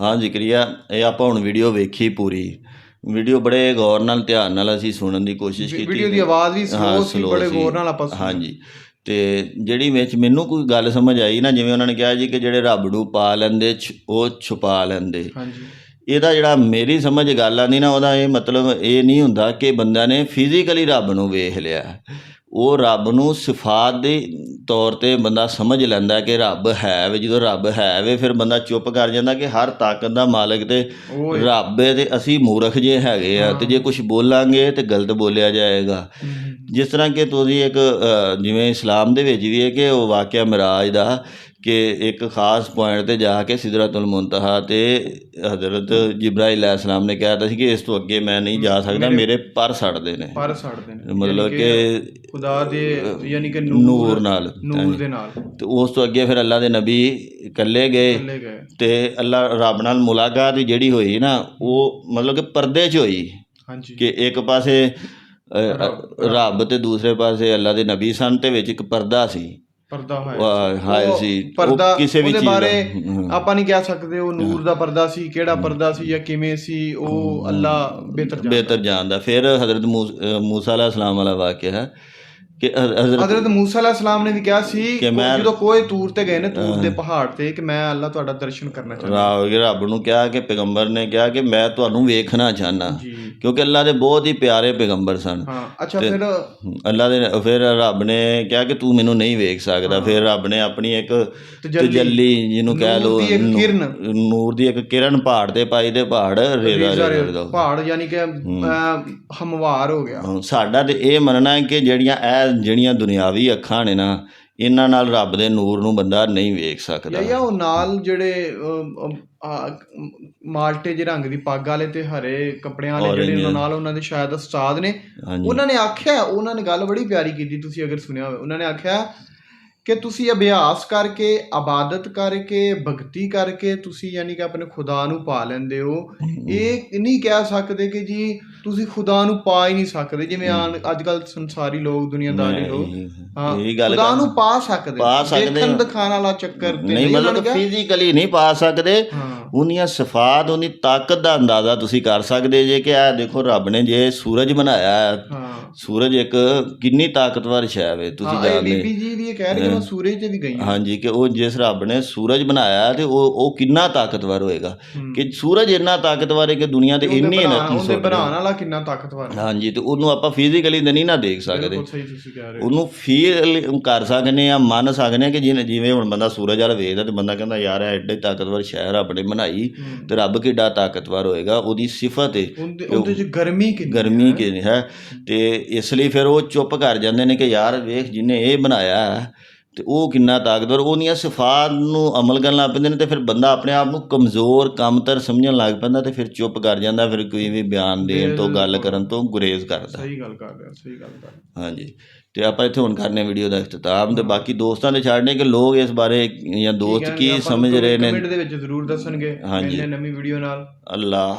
ਹਾਂ ਜ਼ਿਕਰੀਆ ਇਹ ਆਪਾਂ ਹੁਣ ਵੀਡੀਓ ਵੇਖੀ ਪੂਰੀ। ਵੀਡੀਓ ਬੜੇ ਗੌਰ ਨਾਲ ਧਿਆਨ ਨਾਲ ਅਸੀਂ ਸੁਣਨ ਦੀ ਕੋਸ਼ਿਸ਼ ਕੀਤੀ ਵੀਡੀਓ ਦੀ ਆਵਾਜ਼ ਵੀ ਸਲੋ ਸੀ ਬੜੇ। ਗੌਰ ਨਾਲ ਆਪਾਂ ਸੁਣੀ। ਹਾਂਜੀ। ਤੇ ਜਿਹੜੀ ਵਿੱਚ ਮੈਨੂੰ ਕੋਈ ਗੱਲ ਸਮਝ ਆਈ ਨਾ ਜਿਵੇਂ ਉਹਨਾਂ ਨੇ ਕਿਹਾ ਜੀ ਕਿ ਜਿਹੜੇ ਰੱਬ ਨੂੰ ਪਾ ਲੈਂਦੇ ਉਹ ਛੁਪਾ ਲੈਂਦੇ। ਹਾਂਜੀ। ਇਹਦਾ ਜਿਹੜਾ ਮੇਰੀ ਸਮਝ ਗੱਲ ਆਂਦੀ ਨਾ ਉਹਦਾ ਇਹ ਮਤਲਬ ਇਹ ਨਹੀਂ ਹੁੰਦਾ ਕਿ ਬੰਦਾ ਨੇ ਫਿਜ਼ੀਕਲੀ ਰੱਬ ਨੂੰ ਵੇਖ ਲਿਆ। ਉਹ ਰੱਬ ਨੂੰ ਸਿਫਾਤ ਦੇ ਤੌਰ ਤੇ ਬੰਦਾ ਸਮਝ ਲੈਂਦਾ ਕਿ ਰੱਬ ਹੈ ਵੇ ਜਦੋਂ ਰੱਬ ਹੈ ਵੇ ਫਿਰ ਬੰਦਾ ਚੁੱਪ ਕਰ ਜਾਂਦਾ ਕਿ ਹਰ ਤਾਕਤ ਦਾ ਮਾਲਕ ਤੇ। ਰੱਬ ਹੈ ਤੇ ਅਸੀਂ ਮੂਰਖ ਜੇ ਹੈਗੇ ਆ ਤੇ ਜੇ ਕੁਝ ਬੋਲਾਂਗੇ ਤੇ ਗਲਤ ਬੋਲਿਆ ਜਾਏਗਾ। ਜਿਸ ਤਰ੍ਹਾਂ ਕਿ ਤੁਸੀਂ ਇੱਕ ਜਿਵੇਂ ਇਸਲਾਮ ਦੇ ਵਿੱਚ ਵੀ ਹੈ ਕਿ ਉਹ ਵਾਕਿਆ ਮਿਰਾਜ ਦਾ ਕਿ ਇੱਕ ਖਾਸ ਪੁਆਇੰਟ ਤੇ ਜਾ ਕੇ ਸਿਦਰਤੁਲ ਮੁੰਤਹਾ ਤੇ ਹਜ਼ਰਤ ਜਿਬਰਾਈਲ ਅਲੈਹਿਸਲਾਮ ਨੇ ਕਿਹਾ ਤਾ ਸੀ ਕਿ ਇਸ ਤੋਂ ਅੱਗੇ ਮੈਂ ਨਹੀਂ ਜਾ ਸਕਦਾ ਮੇਰੇ ਪਰ ਸੜਦੇ ਨੇ। ਪਰ ਸੜਦੇ ਨੇ। ਮਤਲਬ ਕਿ ਖੁਦਾ ਦੇ ਯਾਨੀ ਕਿ ਨੂਰ ਨਾਲ ਨੂਰ ਦੇ ਨਾਲ। ਤੇ ਉਸ ਤੋਂ ਅੱਗੇ ਫਿਰ ਅੱਲਾ ਦੇ ਨਬੀ ਇਕੱਲੇ ਗਏ ਤੇ ਅੱਲਾ ਰੱਬ ਨਾਲ ਮੁਲਾਕਾਤ ਜਿਹੜੀ ਹੋਈ ਨਾ ਉਹ ਮਤਲਬ ਕਿ ਪਰਦੇ 'ਚ ਹੋਈ ਹਾਂਜੀ। ਕਿ ਇੱਕ ਪਾਸੇ ਰੱਬ। ਤੇ ਦੂਸਰੇ ਪਾਸੇ ਅੱਲਾ ਦੇ ਨਬੀ ਸਨ ਤੇ ਵਿੱਚ ਇੱਕ ਪਰਦਾ ਸੀ। ਪਰਦਾ ਉਹ ਸੀ ਉਹ ਪਰਦਾ ਕਿਸੇ ਵੀ ਚੀਜ਼ ਬਾਰੇ ਆਪਾਂ ਨਹੀਂ ਕਹਿ ਸਕਦੇ ਉਹ ਨੂਰ ਦਾ ਪਰਦਾ ਸੀ ਕਿਹੜਾ ਪਰਦਾ ਸੀ ਜਾਂ ਕਿਵੇਂ ਸੀ ਉਹ ਅੱਲਾ ਬਿਹਤਰ ਜਾਣਦਾ। ਬਿਹਤਰ ਜਾਣਦਾ। ਫਿਰ ਹਜ਼ਰਤ ਮੂਸ- ਅ, ਮੂਸਾ ਅਲੈਹਿਸ ਸਲਾਮ ਵਾਲਾ ਵਾਕਿਆ ਹੈ। ਕਿ ਹਜ਼ਰਤ ਮੂਸਾ ਅਲੈਹਿਸ ਸਲਾਮ ਨੇ ਵੀ ਕਿਹਾ ਸੀ ਜਦੋਂ ਕੋਈ ਤੂਰ ਤੇ ਗਏ ਨੇ ਤੂਰ ਦੇ ਪਹਾੜ ਤੇ ਕਿ ਮੈਂ ਅੱਲਾ ਤੁਹਾਡਾ ਦਰਸ਼ਨ ਕਰਨਾ ਚਾਹੁੰਦਾ। ਰੱਬ ਨੂੰ ਕਿਹਾ ਕਿ ਪੈਗੰਬਰ ਨੇ ਕਿਹਾ ਕਿ ਮੈਂ ਤੁਹਾਨੂੰ ਵੇਖਣਾ ਚਾਹਨਾ ਕਿਉਂਕਿ ਅੱਲਾ ਦੇ ਬਹੁਤ ਹੀ ਪਿਆਰੇ ਪੈਗੰਬਰ ਸਨ। ਹਾਂ ਅੱਛਾ ਫਿਰ ਅੱਲਾ ਦੇ ਫਿਰ ਰੱਬ ਨੇ ਕਿਹਾ ਕਿ ਤੂੰ ਮੈਨੂੰ ਨਹੀਂ ਵੇਖ ਸਕਦਾ। ਫਿਰ ਰੱਬ ਨੇ ਆਪਣੀ ਇੱਕ ਤਜੱਲੀ, ਜਿਹਨੂੰ ਕਹਿ ਲੋ ਦੀ। ਨੂਰ ਦੀ ਇੱਕ ਕਿਰਨ ਪਹਾੜ ਤੇ ਪਾਈ ਤੇ ਪਹਾੜ ਰੇਦਾ ਪਹਾੜ ਯਾਨੀ ਕਿ ਹਮਵਾਰ ਹੋ ਗਿਆ। ਸਾਡਾ ਤੇ ਇਹ ਮੰਨਣਾ ਹੈ ਕਿ ਜਿਹੜੀਆਂ ਇਹ ਜਿਹੜੀਆਂ ਦੁਨਿਆਵੀ ਅੱਖਾਂ ਨੇ ਨਾ ਇਹਨਾਂ ਨਾਲ ਰੱਬ ਦੇ ਨੂਰ ਨੂੰ ਬੰਦਾ ਨਹੀਂ ਵੇਖ ਸਕਦਾ। ਜਾਂ ਉਹ ਨਾਲ ਜਿਹੜੇ ਮਾਲਟੇ ਜਿਹੇ ਰੰਗ ਦੀ ਪੱਗ ਵਾਲੇ ਤੇ ਹਰੇ ਕੱਪੜਿਆਂ ਵਾਲੇ ਜਿਹੜੇ ਉਹਨਾਂ ਨਾਲ ਉਹਨਾਂ ਦੇ ਸ਼ਾਇਦ ਉਸਤਾਦ ਨੇ ਉਹਨਾਂ ਨੇ ਆਖਿਆ ਉਹਨਾਂ ਨੇ ਗੱਲ ਬੜੀ ਪਿਆਰੀ ਕੀਤੀ ਤੁਸੀਂ ਅਗਰ ਸੁਣਿਆ ਹੋਵੇ। ਉਹਨਾਂ ਨੇ ਆਖਿਆ ਕਿ ਤੁਸੀਂ ਅਭਿਆਸ ਕਰਕੇ ਇਬਾਦਤ ਕਰਕੇ ਭਗਤੀ ਕਰਕੇ ਤੁਸੀਂ ਯਾਨੀ ਕਿ ਆਪਣੇ ਖੁਦਾ ਨੂੰ ਪਾ ਲੈਂਦੇ ਹੋ। ਇਹ ਨਹੀਂ ਕਹਿ ਸਕਦੇ ਕਿ ਜੀ ਤੁਸੀਂ ਖੁਦਾ ਨੂੰ ਪਾ ਹੀ ਨਹੀਂ ਸਕਦੇ ਜਿਵੇਂ ਆਨ ਅੱਜ ਕੱਲ ਸੰਸਾਰੀ ਲੋਕ ਦੁਨੀਆਦਾਰੀ ਲੋਕ ਹਾਂ ਇਹ ਗੱਲ ਖੁਦਾ ਨੂੰ ਪਾ ਸਕਦੇ। ਪਾ ਸਕਦੇ ਦੇਖਣ ਦਿਖਾਣ ਵਾਲਾ ਚੱਕਰ ਤੇ ਨਹੀਂ ਮਤਲਬ ਫਿਜ਼ੀਕਲੀ ਨਹੀਂ ਪਾ ਸਕਦੇ। ਉਹਨੀਆਂ ਸਿਫਾਤ ਉਹਦੀ ਤਾਕਤ ਦਾ ਅੰਦਾਜ਼ਾ ਤੁਸੀਂ ਕਰ ਸਕਦੇ ਜੇ ਕਿ ਆ ਦੇਖੋ ਰੱਬ ਨੇ ਜੇ ਸੂਰਜ ਬਣਾਇਆ ਸੂਰਜ ਇੱਕ ਕਿੰਨੀ ਤਾਕਤਵਰ ਸ਼ੈ ਵੇ ਤੁਸੀਂ ਜਾਣਦੇ ਹਾਂ। ਬੀਬੀ ਜੀ ਵੀ ਇਹ ਕਹਿ ਰਹੀ ਮੈਂ ਸੂਰਜ ਤੇ ਵੀ ਗਈ ਹਾਂਜੀ ਕਿ ਉਹ ਜਿਸ ਰੱਬ ਨੇ ਸੂਰਜ ਬਣਾਇਆ ਤੇ ਉਹ ਉਹ ਕਿੰਨਾ ਤਾਕਤਵਰ ਹੋਏਗਾ। ਕਿ ਸੂਰਜ ਇੰਨਾ ਤਾਕਤਵਰ ਹੈ ਕਿ ਦੁਨੀਆ ਤੇ ਇੰਨੀ ਨਾ ਉਹਦੇ ਬਣਾਉਣ ਕਿੰਨਾ ਤਾਕਤਵਰ ਹੈ। ਹਾਂਜੀ ਤੇ ਉਹਨੂੰ ਆਪਾਂ ਫਿਜ਼ੀਕਲੀ ਤਾਂ ਨਹੀਂ ਨਾ ਦੇਖ ਸਕਦੇ। ਬਿਲਕੁਲ ਸਹੀ ਤੁਸੀਂ ਕਹਿ ਰਹੇ ਹੋ। ਉਹਨੂੰ ਫੀਲ ਕਰ ਸਕਨੇ ਆ ਮੰਨ ਸਕਨੇ ਆ ਕਿ ਜਿਵੇਂ ਜਿਵੇਂ ਹੁਣ ਬੰਦਾ ਸੂਰਜ ਵਾਲ ਵੇਖਦਾ ਤੇ ਬੰਦਾ ਕਹਿੰਦਾ ਯਾਰ ਇਹ ਐਡੇ ਤਾਕਤਵਰ ਸ਼ਹਿਰ ਨੇ ਬਣਾਈ ਤੇ ਰੱਬ ਕਿੱਡਾ ਤਾਕਤਵਰ ਹੋਏਗਾ। ਉਹਦੀ ਸਿਫਤ ਹੈ ਉਹਦੇ ਉਹਦੇ ਚ ਗਰਮੀ ਕਿੰਨੀ ਗਰਮੀ ਕਿ ਹੈ। ਤੇ ਇਸ ਲਈ ਫਿਰ ਉਹ ਚੁੱਪ ਕਰ ਜਾਂਦੇ ਨੇ ਕਿ ਯਾਰ ਵੇਖ ਜਿਹਨੇ ਇਹ ਬਣਾਇਆ ਹੈ, ਤੇ ਉਹ ਕਿੰਨਾ ਤਾਕਤਵਰ ਉਹਦੀਆਂ ਸਿਫਾਤ ਨੂੰ ਅਮਲ ਕਰਨ ਲੱਗ ਪੈਂਦੇ ਨੇ ਤੇ ਫਿਰ ਬੰਦਾ ਆਪਣੇ ਆਪ ਨੂੰ ਕਮਜ਼ੋਰ ਕਮਤਰ ਸਮਝਣ ਲੱਗ ਪੈਂਦਾ ਤੇ ਫਿਰ ਚੁੱਪ ਕਰ ਜਾਂਦਾ ਫਿਰ ਕੋਈ ਵੀ ਬਿਆਨ ਦੇਣ ਤੋਂ ਗੱਲ ਕਰਨ ਤੋਂ ਗੁਰੇਜ਼ ਕਰਦਾ। ਸਹੀ ਗੱਲ ਕਰ ਰਹੇ ਸਹੀ ਗੱਲ ਕਰ। ਹਾਂਜੀ। ਤੇ ਆਪਾਂ ਇੱਥੇ ਹੁਣ ਕਰਨੇ ਵੀਡੀਓ ਦਾ ਇਖਤਤਾਮ ਤੇ ਬਾਕੀ ਦੋਸਤਾਂ ਦੇ ਛੱਡਨੇ ਕਿ ਲੋਕ ਇਸ ਬਾਰੇ ਜਾਂ ਦੋਸਤ ਕੀ ਸਮਝ ਰਹੇ ਨੇ? ਕਮੈਂਟ ਦੇ ਵਿੱਚ ਜ਼ਰੂਰ ਦੱਸਣਗੇ। ਮਿਲਦੇ ਨਵੀਂ ਵੀਡੀਓ ਨਾਲ। ਅੱਲਾ।